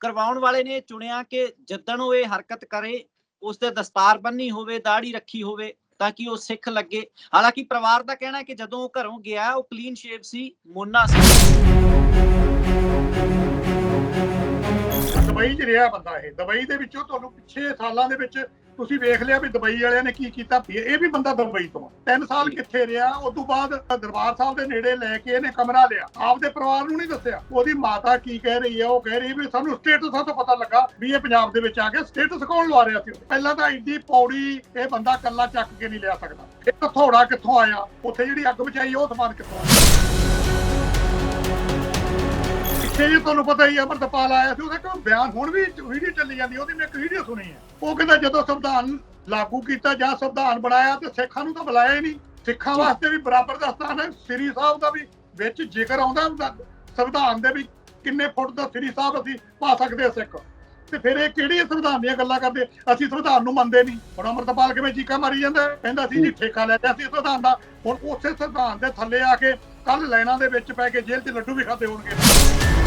ਕਰਵਾਉਣ ਵਾਲੇ ਨੇ, ਚੁਣਿਆ ਕਿ ਜਿੱਦਣ ਉਹ ਇਹ ਹਰਕਤ ਕਰੇ ਉਸ ਤੇ ਦਸਤਾਰ ਬੰਨੀ ਹੋਵੇ ਦਾੜੀ ਰੱਖੀ ਹੋਵੇ, ਤਾਂ ਕਿ ਉਹ ਸਿੱਖ ਲੱਗੇ। ਹਾਲਾਂਕਿ ਪਰਿਵਾਰ ਦਾ ਕਹਿਣਾ ਹੈ ਕਿ ਜਦੋਂ ਉਹ ਘਰੋਂ ਗਿਆ, ਉਹ ਕਲੀਨ ਸ਼ੇਵ ਸੀ, ਮੋਨਾ ਸੀ। ਦੁਬਈ 'ਚ ਰਿਹਾ ਬੰਦਾ ਇਹ। ਦੁਬਈ ਦੇ ਵਿੱਚੋਂ ਤੁਹਾਨੂੰ ਪਿੱਛੇ ਸਾਲਾਂ ਦੇ ਵਿੱਚ ਤੁਸੀਂ ਵੇਖ ਲਿਆ ਵੀ ਦੁਬਈ ਵਾਲਿਆਂ ਨੇ ਕੀ ਕੀਤਾ? ਇਹ ਵੀ ਬੰਦਾ ਦੁਬਈ ਤੋਂ। ਤਿੰਨ ਸਾਲ ਕਿੱਥੇ ਰਿਹਾ? ਉਸ ਤੋਂ ਬਾਅਦ ਦਰਬਾਰ ਸਾਹਿਬ ਦੇ ਨੇੜੇ ਲੈ ਕੇ ਇਹਨੇ ਕਮਰਾ ਲਿਆ। ਆਪਦੇ ਪਰਿਵਾਰ ਨੂੰ ਨਹੀਂ ਦੱਸਿਆ। ਉਹਦੀ ਮਾਤਾ ਕੀ ਕਹਿ ਰਹੀ ਹੈ? ਉਹ ਕਹਿ ਰਹੀ ਵੀ ਸਾਨੂੰ ਸਟੇਟਸ ਤੋਂ ਪਤਾ ਲੱਗਾ ਵੀ ਇਹ ਪੰਜਾਬ ਦੇ ਵਿੱਚ ਆ ਗਿਆ। ਸਟੇਟਸ ਕੌਣ ਲਵਾ ਰਿਹਾ ਸੀ? ਪਹਿਲਾਂ ਤਾਂ ਇੰਨੀ ਪੌੜੀ ਇਹ ਬੰਦਾ ਕੱਲਾ ਚੱਕ ਕੇ ਨਹੀਂ ਲਿਆ ਸਕਦਾ। ਇਹ ਥੋੜਾ ਕਿੱਥੋਂ ਆਇਆ? ਉੱਥੇ ਜਿਹੜੀ ਅੱਗ ਬਚਾਈ ਉਹ ਸਮਾਨ ਕਿੱਥੋਂ ਆਇਆ? ਪਿੱਛੇ ਜੇ ਤੁਹਾਨੂੰ ਪਤਾ ਹੀ ਅਮਰਤਪਾਲ ਆਇਆ ਸੀ ਉਹਦਾ ਕੋਈ ਬਿਆਨ ਹੁਣ ਵੀ ਵੀਡੀਓ ਚੱਲੀ ਜਾਂਦੀ ਉਹਦੀ ਮੈਂ ਇੱਕ ਵੀਡੀਓ ਸੁਣੀ ਹੈ ਉਹ ਕਹਿੰਦਾ ਜਦੋਂ ਸੰਵਿਧਾਨ ਲਾਗੂ ਕੀਤਾ ਜਾਂ ਸੰਵਿਧਾਨ ਬਣਾਇਆ ਤੇ ਸਿੱਖਾਂ ਨੂੰ ਤਾਂ ਬੁਲਾਇਆ ਹੀ ਨਹੀਂ। ਸਿੱਖਾਂ ਵਾਸਤੇ ਵੀ ਬਰਾਬਰ ਦਾ ਸਥਾਨ ਹੈ ਸ੍ਰੀ ਸਾਹਿਬ ਦਾ ਵੀ ਵਿੱਚ ਜ਼ਿਕਰ ਆਉਂਦਾ ਸੰਵਿਧਾਨ ਦੇ ਵੀ ਕਿੰਨੇ ਫੁੱਟ ਦਾ ਸ੍ਰੀ ਸਾਹਿਬ ਅਸੀਂ ਪਾ ਸਕਦੇ ਹਾਂ ਸਿੱਖ। ਤੇ ਫਿਰ ਇਹ ਕਿਹੜੀ ਸੰਵਿਧਾਨ ਦੀਆਂ ਗੱਲਾਂ ਕਰਦੇ? ਅਸੀਂ ਸੰਵਿਧਾਨ ਨੂੰ ਮੰਨਦੇ ਨਹੀਂ। ਹੁਣ ਅਮਰਤਪਾਲ ਕਿਵੇਂ ਚੀਕਾ ਮਾਰੀ ਜਾਂਦਾ? ਕਹਿੰਦਾ ਸੀ ਜੀ ਠੇਕਾ ਲੈ ਲਿਆ ਸੀ ਸੰਵਿਧਾਨ ਦਾ। ਹੁਣ ਉਸੇ ਸੰਵਿਧਾਨ ਦੇ ਥੱਲੇ ਆ ਕੇ ਕੱਲ ਲਾਈਨਾਂ ਦੇ ਵਿੱਚ ਪੈ ਕੇ ਜੇਲ੍ਹ 'ਚ ਲੱਡੂ ਵੀ ਖਾਦੇ ਹੋਣਗੇ।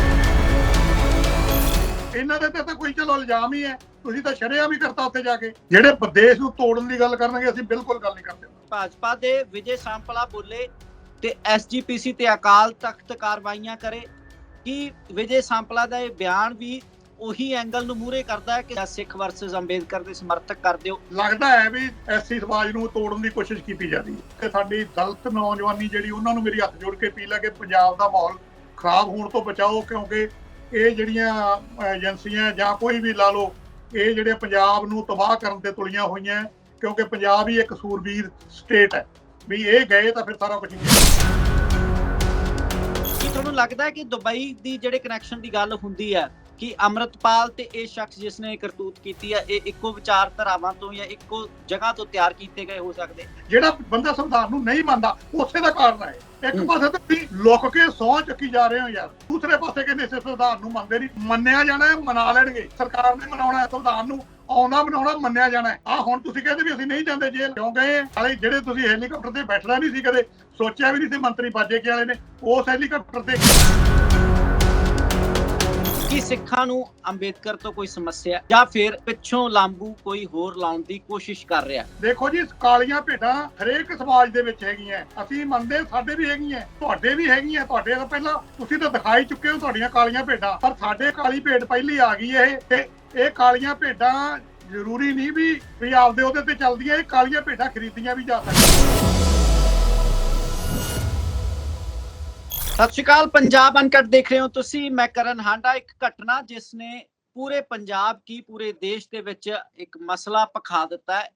ਇਹਨਾਂ ਦੇ ਤੇ ਤਾਂ ਕੋਈ ਚਲੋ ਇਲਜ਼ਾਮ ਹੀ ਹੈ। ਤੁਸੀਂ ਤਾਂ ਸ਼ਰਿਆ ਵੀ ਕਰਤਾ ਉੱਥੇ ਜਾ ਕੇ। ਜਿਹੜੇ ਵਿਦੇਸ਼ ਨੂੰ ਤੋੜਨ ਦੀ ਗੱਲ ਕਰਨਗੇ ਅਸੀਂ ਬਿਲਕੁਲ ਗੱਲ ਨਹੀਂ ਕਰਦੇ। ਭਾਜਪਾ ਦੇ ਵਿਜੇ ਸਾਂਪਲਾ ਬੋਲੇ ਤੇ ਐਸਜੀਪੀਸੀ ਤੇ ਅਕਾਲ ਤਖਤ ਕਾਰਵਾਈਆਂ ਕਰੇ। ਕੀ ਵਿਜੇ ਸਾਂਪਲਾ ਦਾ ਇਹ ਬਿਆਨ ਵੀ ਉਹੀ ਐਂਗਲ ਨੂੰ ਮੂਰੇ ਕਰਦਾ ਹੈ ਕਿ ਸਿੱਖ ਵਰਸਸ ਅੰਬੇਦਕਰ ਦੇ ਸਮਰਥਕ ਕਰ ਦਿਓ ਲੱਗਦਾ ਹੈ ਵੀ ਐਸੀ ਸਮਾਜ ਨੂੰ ਤੋੜਨ ਦੀ ਕੋਸ਼ਿਸ਼ ਕੀਤੀ ਜਾਂਦੀ ਹੈ। ਤੇ ਸਾਡੀ ਦਲਿਤ ਨੌਜਵਾਨੀ ਜਿਹੜੀ ਉਹਨਾਂ ਨੂੰ ਮੇਰੀ ਹੱਥ ਜੋੜ ਕੇ ਅਪੀਲ ਹੈ ਕਿ ਪੰਜਾਬ ਦਾ ਮਾਹੌਲ ਖਰਾਬ ਹੋਣ ਤੋਂ ਬਚਾਓ ਕਿਉਂਕਿ ਇਹ ਜਿਹੜੀਆਂ ਏਜੰਸੀਆਂ ਜਾਂ ਕੋਈ ਵੀ ਲਾ ਲਓ, ਇਹ ਜਿਹੜੇ ਪੰਜਾਬ ਨੂੰ ਤਬਾਹ ਕਰਨ ਤੇ ਤੁਲੀਆਂ ਹੋਈਆਂ, ਕਿਉਂਕਿ ਪੰਜਾਬ ਹੀ ਇੱਕ ਸੂਰਬੀਰ ਸਟੇਟ ਹੈ। ਵੀ ਇਹ ਗਏ ਤਾਂ ਫਿਰ ਸਾਰਾ ਕੁਝ ਕੀ ਤੁਹਾਨੂੰ ਲੱਗਦਾ ਹੈ ਕਿ ਦੁਬਈ ਦੀ ਜਿਹੜੇ ਕਨੈਕਸ਼ਨ ਦੀ ਗੱਲ ਹੁੰਦੀ ਹੈ ਕਿ ਅਮਰਤਪਾਲ ਤੇ ਇਹ ਸ਼ਖਸ ਜਿਸ ਨੇ ਕਰਤੂਤ ਕੀਤੀ ਹੈ ਇਹ ਇੱਕੋ ਵਿਚਾਰਧਾਰਾਵਾਂ ਤੋਂ ਜਾਂ ਇੱਕੋ ਜਗ੍ਹਾ ਤੋਂ ਤਿਆਰ ਕੀਤੇ ਗਏ ਹੋ ਸਕਦੇ? ਜਿਹੜਾ ਬੰਦਾ ਸੰਵਿਧਾਨ ਨੂੰ ਨਹੀਂ ਮੰਨਦਾ ਉਸੇ ਦਾ ਕਾਰਨ ਹੈ। ਇੱਕ। ਪਾਸੇ ਤਾਂ ਤੁਸੀਂ ਲੁੱਕ ਕੇ ਸਹੁੰ ਚੱਕੀ ਜਾ ਰਹੇ ਹੋ ਯਾਰ। ਦੂਸਰੇ ਪਾਸੇ ਕਹਿੰਦੇ ਇਸੇ ਸੰਵਿਧਾਨ ਨੂੰ ਮੰਨਦੇ ਨਹੀਂ। ਮੰਨਿਆ ਜਾਣਾ ਹੈ ਮਨਾ ਲੈਣਗੇ। ਸਰਕਾਰ ਨੇ ਮਨਾਉਣਾ ਹੈ ਸੰਵਿਧਾਨ ਨੂੰ। ਆਉਣਾ ਬਣਾਉਣਾ ਮੰਨਿਆ ਜਾਣਾ ਹੈ। ਆ ਹੁਣ ਤੁਸੀਂ ਕਹਿੰਦੇ ਵੀ ਅਸੀਂ ਨਹੀਂ ਜਾਂਦੇ ਜੇਲ੍ਹ। ਕਿਉਂ ਗਏ? ਹਾਲੇ ਜਿਹੜੇ ਤੁਸੀਂ ਹੈਲੀਕਾਪਟਰ ਤੇ ਬੈਠਣਾ ਨਹੀਂ ਸੀ ਕਦੇ ਸੋਚਿਆ ਵੀ ਨਹੀਂ ਸੀ ਮੰਤਰੀ ਬਾਜੇ ਕੇ ਵਾਲੇ ਨੇ। ਉਸ ਹੈਲੀਕਾਪਟਰ ਤੇ ਸਿੱਖਾਂ ਨੂੰ ਅੰਬੇਦਕਰ ਤੋਂ ਕੋਈ ਸਮੱਸਿਆ ਜਾਂ ਫਿਰ ਪਿੱਛੋਂ ਲਾਂਬੂ ਕੋਈ ਹੋਰ ਲਾਉਣ ਦੀ ਕੋਸ਼ਿਸ਼ ਕਰ ਰਿਹਾ। ਦੇਖੋ ਜੀ, ਕਾਲੀਆਂ ਭੇਡਾਂ ਹਰੇਕ ਸਮਾਜ ਦੇ ਵਿੱਚ ਹੈਗੀਆਂ। ਅਸੀਂ ਮੰਨਦੇ ਸਾਡੇ ਵੀ ਹੈਗੀਆਂ, ਤੁਹਾਡੇ ਵੀ ਹੈਗੀਆਂ, ਤੁਹਾਡੇ ਤਾਂ ਪਹਿਲਾਂ ਤੁਸੀਂ ਤਾਂ ਦਿਖਾਈ ਚੁੱਕੇ ਹੋ ਤੁਹਾਡੀਆਂ ਕਾਲੀਆਂ ਭੇਡਾਂ। ਪਰ ਸਾਡੇ ਕਾਲੀ ਭੇਡ ਪਹਿਲੀ ਆ ਗਈ ਇਹ, ਤੇ ਇਹ ਕਾਲੀਆਂ ਭੇਡਾਂ ਜ਼ਰੂਰੀ ਨਹੀਂ ਵੀ ਵੀ ਆਪਦੇ ਉਹਦੇ ਤੇ ਚੱਲਦੀਆਂ, ਇਹ ਕਾਲੀਆਂ ਭੇਡਾਂ ਖਰੀਦੀਆਂ ਵੀ ਜਾ ਸਕਦੀਆਂ। ਸਤਿ ਸ਼੍ਰੀ ਅਕਾਲ, ਪੰਜਾਬ ਅਨਕਟ ਦੇਖ ਰਹੇ ਹੋ ਤੁਸੀਂ। ਮੈਂ ਕਰਨ ਹਾਂਡਾ, ਇੱਕ ਘਟਨਾ ਜਿਸ ਨੇ ਪੂਰੇ ਪੰਜਾਬ ਕੀ, ਪੂਰੇ ਦੇਸ਼ ਦੇ ਵਿੱਚ ਇੱਕ ਮਸਲਾ ਪਖਾ ਦਿੱਤਾ ਹੈ।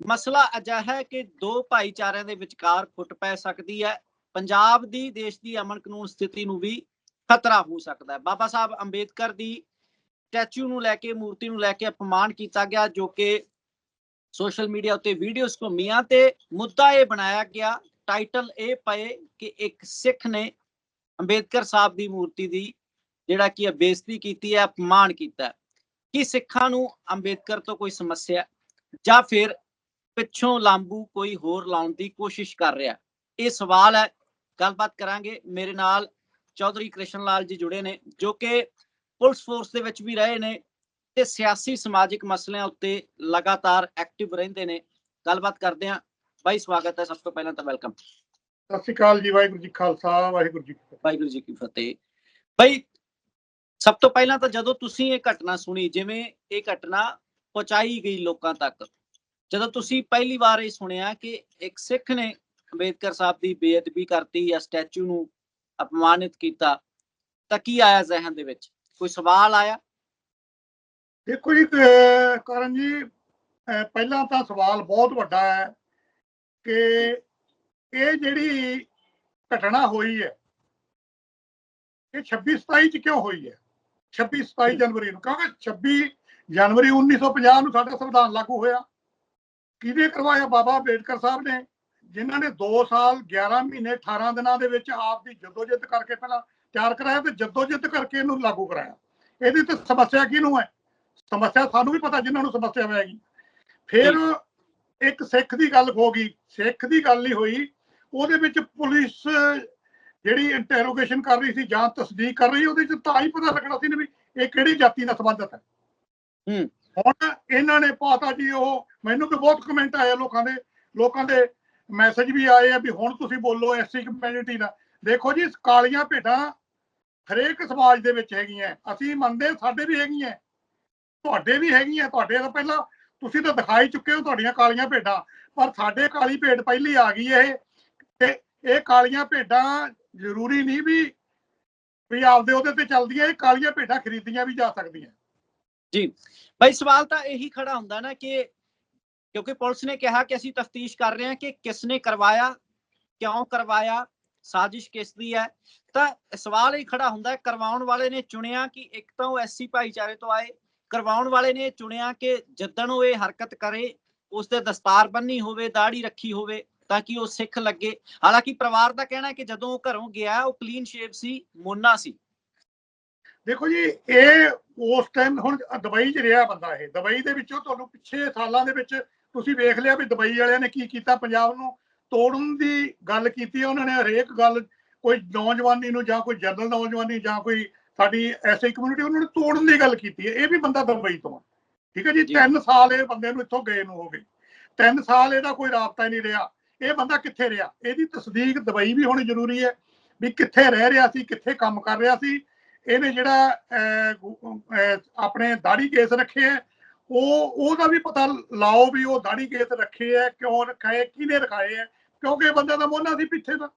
ਮਸਲਾ ਅਜਿਹਾ ਹੈ ਕਿ ਦੋ ਭਾਈਚਾਰਿਆਂ ਦੇ ਵਿਚਕਾਰ ਫੁੱਟ ਪੈ ਸਕਦੀ ਹੈ। ਪੰਜਾਬ ਦੀ, ਦੇਸ਼ ਦੀ ਅਮਨ ਕਾਨੂੰਨ ਸਥਿਤੀ ਨੂੰ ਵੀ ਖਤਰਾ ਹੋ ਸਕਦਾ ਹੈ। ਬਾਬਾ ਸਾਹਿਬ ਅੰਬੇਦਕਰ ਦੀ ਸਟੈਚੂ ਨੂੰ ਲੈ ਕੇ, ਮੂਰਤੀ ਨੂੰ ਲੈ ਕੇ ਅਪਮਾਨ ਕੀਤਾ ਗਿਆ, ਜੋ ਕਿ ਸੋਸ਼ਲ ਮੀਡੀਆ ਉੱਤੇ ਵੀਡੀਓਜ਼ ਘੁੰਮੀਆਂ ਤੇ ਮੁੱਦਾ ਇਹ ਬਣਾਇਆ ਗਿਆ, ਟਾਈਟਲ ਇਹ ਪਏ ਕਿ ਇੱਕ ਸਿੱਖ ਨੇ ਅੰਬੇਦਕਰ ਸਾਹਿਬ ਦੀ ਮੂਰਤੀ ਦੀ ਜਿਹੜਾ ਕਿ ਬੇਇੱਜ਼ਤੀ ਕੀਤੀ ਹੈ, ਅਪਮਾਨ ਕੀਤਾ ਹੈ। ਸਿੱਖਾਂ ਨੂੰ ਅੰਬੇਦਕਰ ਤੋਂ ਕੋਈ ਸਮੱਸਿਆ ਜਾਂ ਫਿਰ ਪਿੱਛੋਂ ਲਾਂਬੂ ਕੋਈ ਹੋਰ ਲਾਉਣ ਦੀ ਕੋਸ਼ਿਸ਼ ਕਰ ਰਿਹਾ ਇਹ ਸਵਾਲ ਹੈ। ਗੱਲਬਾਤ ਕਰਾਂਗੇ। ਮੇਰੇ ਨਾਲ ਚੌਧਰੀ ਕ੍ਰਿਸ਼ਨ ਲਾਲ ਜੀ ਜੁੜੇ ਨੇ, ਜੋ ਕਿ ਪੁਲਿਸ ਫੋਰਸ ਦੇ ਵਿੱਚ ਵੀ ਰਹੇ ਨੇ ਤੇ ਸਿਆਸੀ ਸਮਾਜਿਕ ਮਸਲਿਆਂ ਉੱਤੇ ਲਗਾਤਾਰ ਐਕਟਿਵ ਰਹਿੰਦੇ ਨੇ। ਗੱਲਬਾਤ ਕਰਦੇ ਹਾਂ। ਬਾਈ, ਸਵਾਗਤ ਹੈ। ਸਭ ਤੋਂ ਪਹਿਲਾਂ ਤਾਂ ਵੈਲਕਮ ਸਤਿ ਸ਼੍ਰੀ ਅਕਾਲ ਜੀ ਵਾਹਿਗੁਰੂ ਜੀ ਖਾਲਸਾ ਵਾਹਿਗੁਰੂ ਜੀ ਵਾਹਿਗੁਰੂ ਜੀ ਕੀ ਫਤਿਹ। ਬਈ ਸਭ ਤੋਂ ਪਹਿਲਾਂ ਤਾਂ ਜਦੋਂ ਤੁਸੀਂ ਇਹ ਘਟਨਾ ਸੁਣੀ ਜਿਵੇਂ ਇਹ ਘਟਨਾ ਪਹੁੰਚਾਈ ਗਈ ਲੋਕਾਂ ਤੱਕ ਜਦੋਂ ਤੁਸੀਂ ਪਹਿਲੀ ਵਾਰ ਇਹ ਸੁਣਿਆ ਕਿ ਇੱਕ ਸਿੱਖ ਨੇ ਅੰਬੇਦਕਰ ਸਾਹਿਬ ਦੀ ਬੇਅਦਬੀ ਕਰਤੀ ਜਾਂ ਸਟੈਚੂ ਨੂੰ ਅਪਮਾਨਿਤ ਕੀਤਾ ਤਾਂ ਕੀ ਆਇਆ ਜ਼ਿਹਨ ਦੇ ਵਿੱਚ? ਕੋਈ ਸਵਾਲ ਆਇਆ? ਦੇਖੋ ਜੀ ਕਰਨ ਜੀ ਪਹਿਲਾਂ ਤਾਂ ਸਵਾਲ ਬਹੁਤ ਵੱਡਾ ਹੈ ਕਿ ਇਹ ਜਿਹੜੀ ਘਟਨਾ ਹੋਈ ਹੈ ਇਹ 26 27 ਚ ਕਿਉਂ ਹੋਈ ਹੈ? 26 27 ਜਨਵਰੀ ਨੂੰ ਕਿਉਂਕਿ 26 ਜਨਵਰੀ 1950 ਨੂੰ ਸਾਡਾ ਸੰਵਿਧਾਨ ਲਾਗੂ ਹੋਇਆ। ਕਿਹਨੇ ਕਰਵਾਇਆ? ਬਾਬਾ ਅੰਬੇਡਕਰ ਸਾਹਿਬ ਨੇ ਜਿਨ੍ਹਾਂ ਨੇ 2 ਸਾਲ 11 ਮਹੀਨੇ 18 ਦਿਨਾਂ ਦੇ ਵਿੱਚ ਆਪ ਦੀ ਜਦੋਜਹਿਦ ਕਰਕੇ ਪਹਿਲਾਂ ਤਿਆਰ ਕਰਾਇਆ ਤੇ ਜਦੋਜਹਿਦ ਕਰਕੇ ਇਹਨੂੰ ਲਾਗੂ ਕਰਾਇਆ। ਇਹਦੀ ਤੇ ਸਮੱਸਿਆ ਕਿਹਨੂੰ ਹੈ? ਸਮੱਸਿਆ ਸਾਨੂੰ ਵੀ ਪਤਾ ਜਿਨ੍ਹਾਂ ਨੂੰ ਸਮੱਸਿਆ ਹੈਗੀ ਫਿਰ ਇੱਕ ਸਿੱਖ ਦੀ ਗੱਲ ਹੋ ਗਈ। ਸਿੱਖ ਦੀ ਗੱਲ ਨਹੀਂ ਹੋਈ। ਉਹਦੇ ਵਿੱਚ ਪੁਲਿਸ ਜਿਹੜੀ ਇੰਟਰੋਗੇਸ਼ਨ ਕਰ ਰਹੀ ਸੀ ਜਾਂ ਤਸਦੀਕ ਕਰ ਰਹੀ ਉਹਦੇ ਚ ਤਾਂ ਹੀ ਪਤਾ ਲੱਗਣਾ ਸੀ ਵੀ ਇਹ ਕਿਹੜੀ ਜਾਤੀ ਨਾਲ ਸੰਬੰਧਿਤ ਹੈ। ਹੂੰ। ਹੁਣ ਇਹਨਾਂ ਨੇ ਪਾਤਾ ਜੀ ਉਹ ਮੈਨੂੰ ਵੀ ਬਹੁਤ ਕਮੈਂਟ ਆਏ ਲੋਕਾਂ ਦੇ ਲੋਕਾਂ ਦੇ ਮੈਸੇਜ ਵੀ ਆਏ ਆ ਵੀ ਹੁਣ ਤੁਸੀਂ ਬੋਲੋ ਐਸਸੀ ਕਮਿਊਨਿਟੀ ਦਾ ਦੇਖੋ ਜੀ ਕਾਲੀਆਂ ਭੇਡਾਂ ਹਰੇਕ ਸਮਾਜ ਦੇ ਵਿੱਚ ਹੈਗੀਆਂ। ਅਸੀਂ ਮੰਨਦੇ ਸਾਡੇ ਵੀ ਹੈਗੀਆਂ। ਤੁਹਾਡੇ ਵੀ ਹੈਗੀਆਂ ਤੁਹਾਡੇ ਤਾਂ ਪਹਿਲਾਂ ਤੁਸੀਂ ਤਾਂ ਦਿਖਾਈ ਚੁੱਕੇ ਹੋ ਤੁਹਾਡੀਆਂ ਕਾਲੀਆਂ ਭੇਡਾਂ। ਪਰ ਸਾਡੇ ਕਾਲੀ ਭੇਡ ਪਹਿਲੀ ਆ ਗਈ ਇਹ। ਇਹ ਕਾਲੀਆਂ ਭੇਡਾਂ ਜ਼ਰੂਰੀ ਨਹੀਂ ਵੀ ਵੀ ਆਪਦੇ ਉਹਦੇ ਤੇ ਚੱਲਦੀਆਂ, ਇਹ ਕਾਲੀਆਂ ਭੇਡਾਂ ਖਰੀਦੀਆਂ ਵੀ ਜਾ ਸਕਦੀਆਂ। ਭਾਈ ਸਵਾਲ ਤਾਂ ਇਹੀ ਖੜਾ ਹੁੰਦਾ ਨਾ ਕਿ ਕਿਉਂਕਿ ਪੁਲਿਸ ਨੇ ਕਿਹਾ ਕਿ ਅਸੀਂ ਤਫਤੀਸ਼ ਕਰ ਰਹੇ ਹਾਂ ਕਿ ਕਿਸ ਨੇ ਕਰਵਾਇਆ, ਕਿਉਂ ਕਰਵਾਇਆ, ਸਾਜ਼ਿਸ਼ ਕਿਸ ਦੀ ਹੈ। ਤਾਂ ਸਵਾਲ ਹੀ ਖੜਾ ਹੁੰਦਾ, ਕਰਵਾਉਣ ਵਾਲੇ ਨੇ ਚੁਣਿਆ ਕਿ ਇੱਕ ਤਾਂ ਉਹ ਐਸਸੀ ਭਾਈਚਾਰੇ ਤੋਂ ਆਏ, ਕਰਵਾਉਣ ਵਾਲੇ ਨੇ ਚੁਣਿਆ ਕਿ ਜਿੱਦਣ ਉਹ ਇਹ ਹਰਕਤ ਕਰੇ ਉਸ ਤੇ ਦਸਤਾਰ ਬੰਨੀ ਹੋਵੇ ਦਾੜੀ ਰੱਖੀ ਹੋਵੇ ਤਾਂ ਕਿ ਉਹ ਸਿੱਖ ਲੱਗੇ। ਹਾਲਾਂਕਿ ਪਰਿਵਾਰ ਦਾ ਕਹਿਣਾ ਹੈ ਕਿ ਜਦੋਂ ਉਹ ਘਰੋਂ ਗਿਆ ਉਹ ਕਲੀਨ ਸ਼ੇਵ ਸੀ ਮੋਨਾ ਸੀ। ਦੇਖੋ ਜੀ ਇਹ ਉਸ ਟਾਈਮ ਹੁਣ ਦੁਬਈ 'ਚ ਰਿਹਾ ਬੰਦਾ ਇਹ। ਦੁਬਈ ਦੇ ਵਿੱਚੋਂ ਤੁਹਾਨੂੰ ਪਿੱਛੇ ਸਾਲਾਂ ਦੇ ਵਿੱਚ ਤੁਸੀਂ ਵੇਖ ਲਿਆ ਵੀ ਦੁਬਈ ਵਾਲਿਆਂ ਨੇ ਕੀ ਕੀਤਾ। ਪੰਜਾਬ ਨੂੰ ਤੋੜਨ ਦੀ ਗੱਲ ਕੀਤੀ ਉਹਨਾਂ ਨੇ ਹਰੇਕ ਗੱਲ ਕੋਈ ਨੌਜਵਾਨੀ ਨੂੰ ਜਾਂ ਕੋਈ ਜਨਰਲ ਨੌਜਵਾਨੀ ਜਾਂ ਕੋਈ ਸਾਡੀ ਐਸਏ ਕਮਿਊਨਿਟੀ ਉਹਨਾਂ ਨੇ ਤੋੜਨ ਦੀ ਗੱਲ ਕੀਤੀ ਹੈ ਇਹ ਵੀ ਬੰਦਾ ਦੁਬਈ ਤੋਂ ਠੀਕ ਹੈ ਜੀ ਜੀ। 3 ਸਾਲ ਇਹ ਬੰਦੇ ਨੂੰ ਇੱਥੋਂ ਗਏ ਨੂੰ ਹੋ ਗਏ। 3 ਸਾਲ ਇਹਦਾ ਕੋਈ ਰਾਬਤਾ ਹੀ ਨਹੀਂ ਰਿਹਾ। ਇਹ ਬੰਦਾ ਕਿੱਥੇ ਰਿਹਾ? ਇਹਦੀ ਤਸਦੀਕ ਦੁਬਈ ਵੀ ਹੋਣੀ ਜ਼ਰੂਰੀ ਹੈ ਵੀ ਕਿੱਥੇ ਰਹਿ ਰਿਹਾ ਸੀ ਕਿੱਥੇ ਕੰਮ ਕਰ ਰਿਹਾ ਸੀ। ਇਹਨੇ ਜਿਹੜਾ ਆਪਣੇ ਦਾੜੀ ਕੇਸ ਰੱਖੇ ਹੈ ਉਹ ਉਹਦਾ ਵੀ ਪਤਾ ਲਾਓ ਵੀ ਉਹ ਦਾੜੀ ਕੇਸ ਰੱਖੇ ਹੈ ਕਿਉਂ ਰੱਖੇ ਕਿਹਨੇ ਰਖਾਏ ਹੈ? ਕਿਉਂਕਿ ਬੰਦੇ ਦਾ ਮੋਨਾ ਸੀ ਪਿੱਛੇ ਦਾ।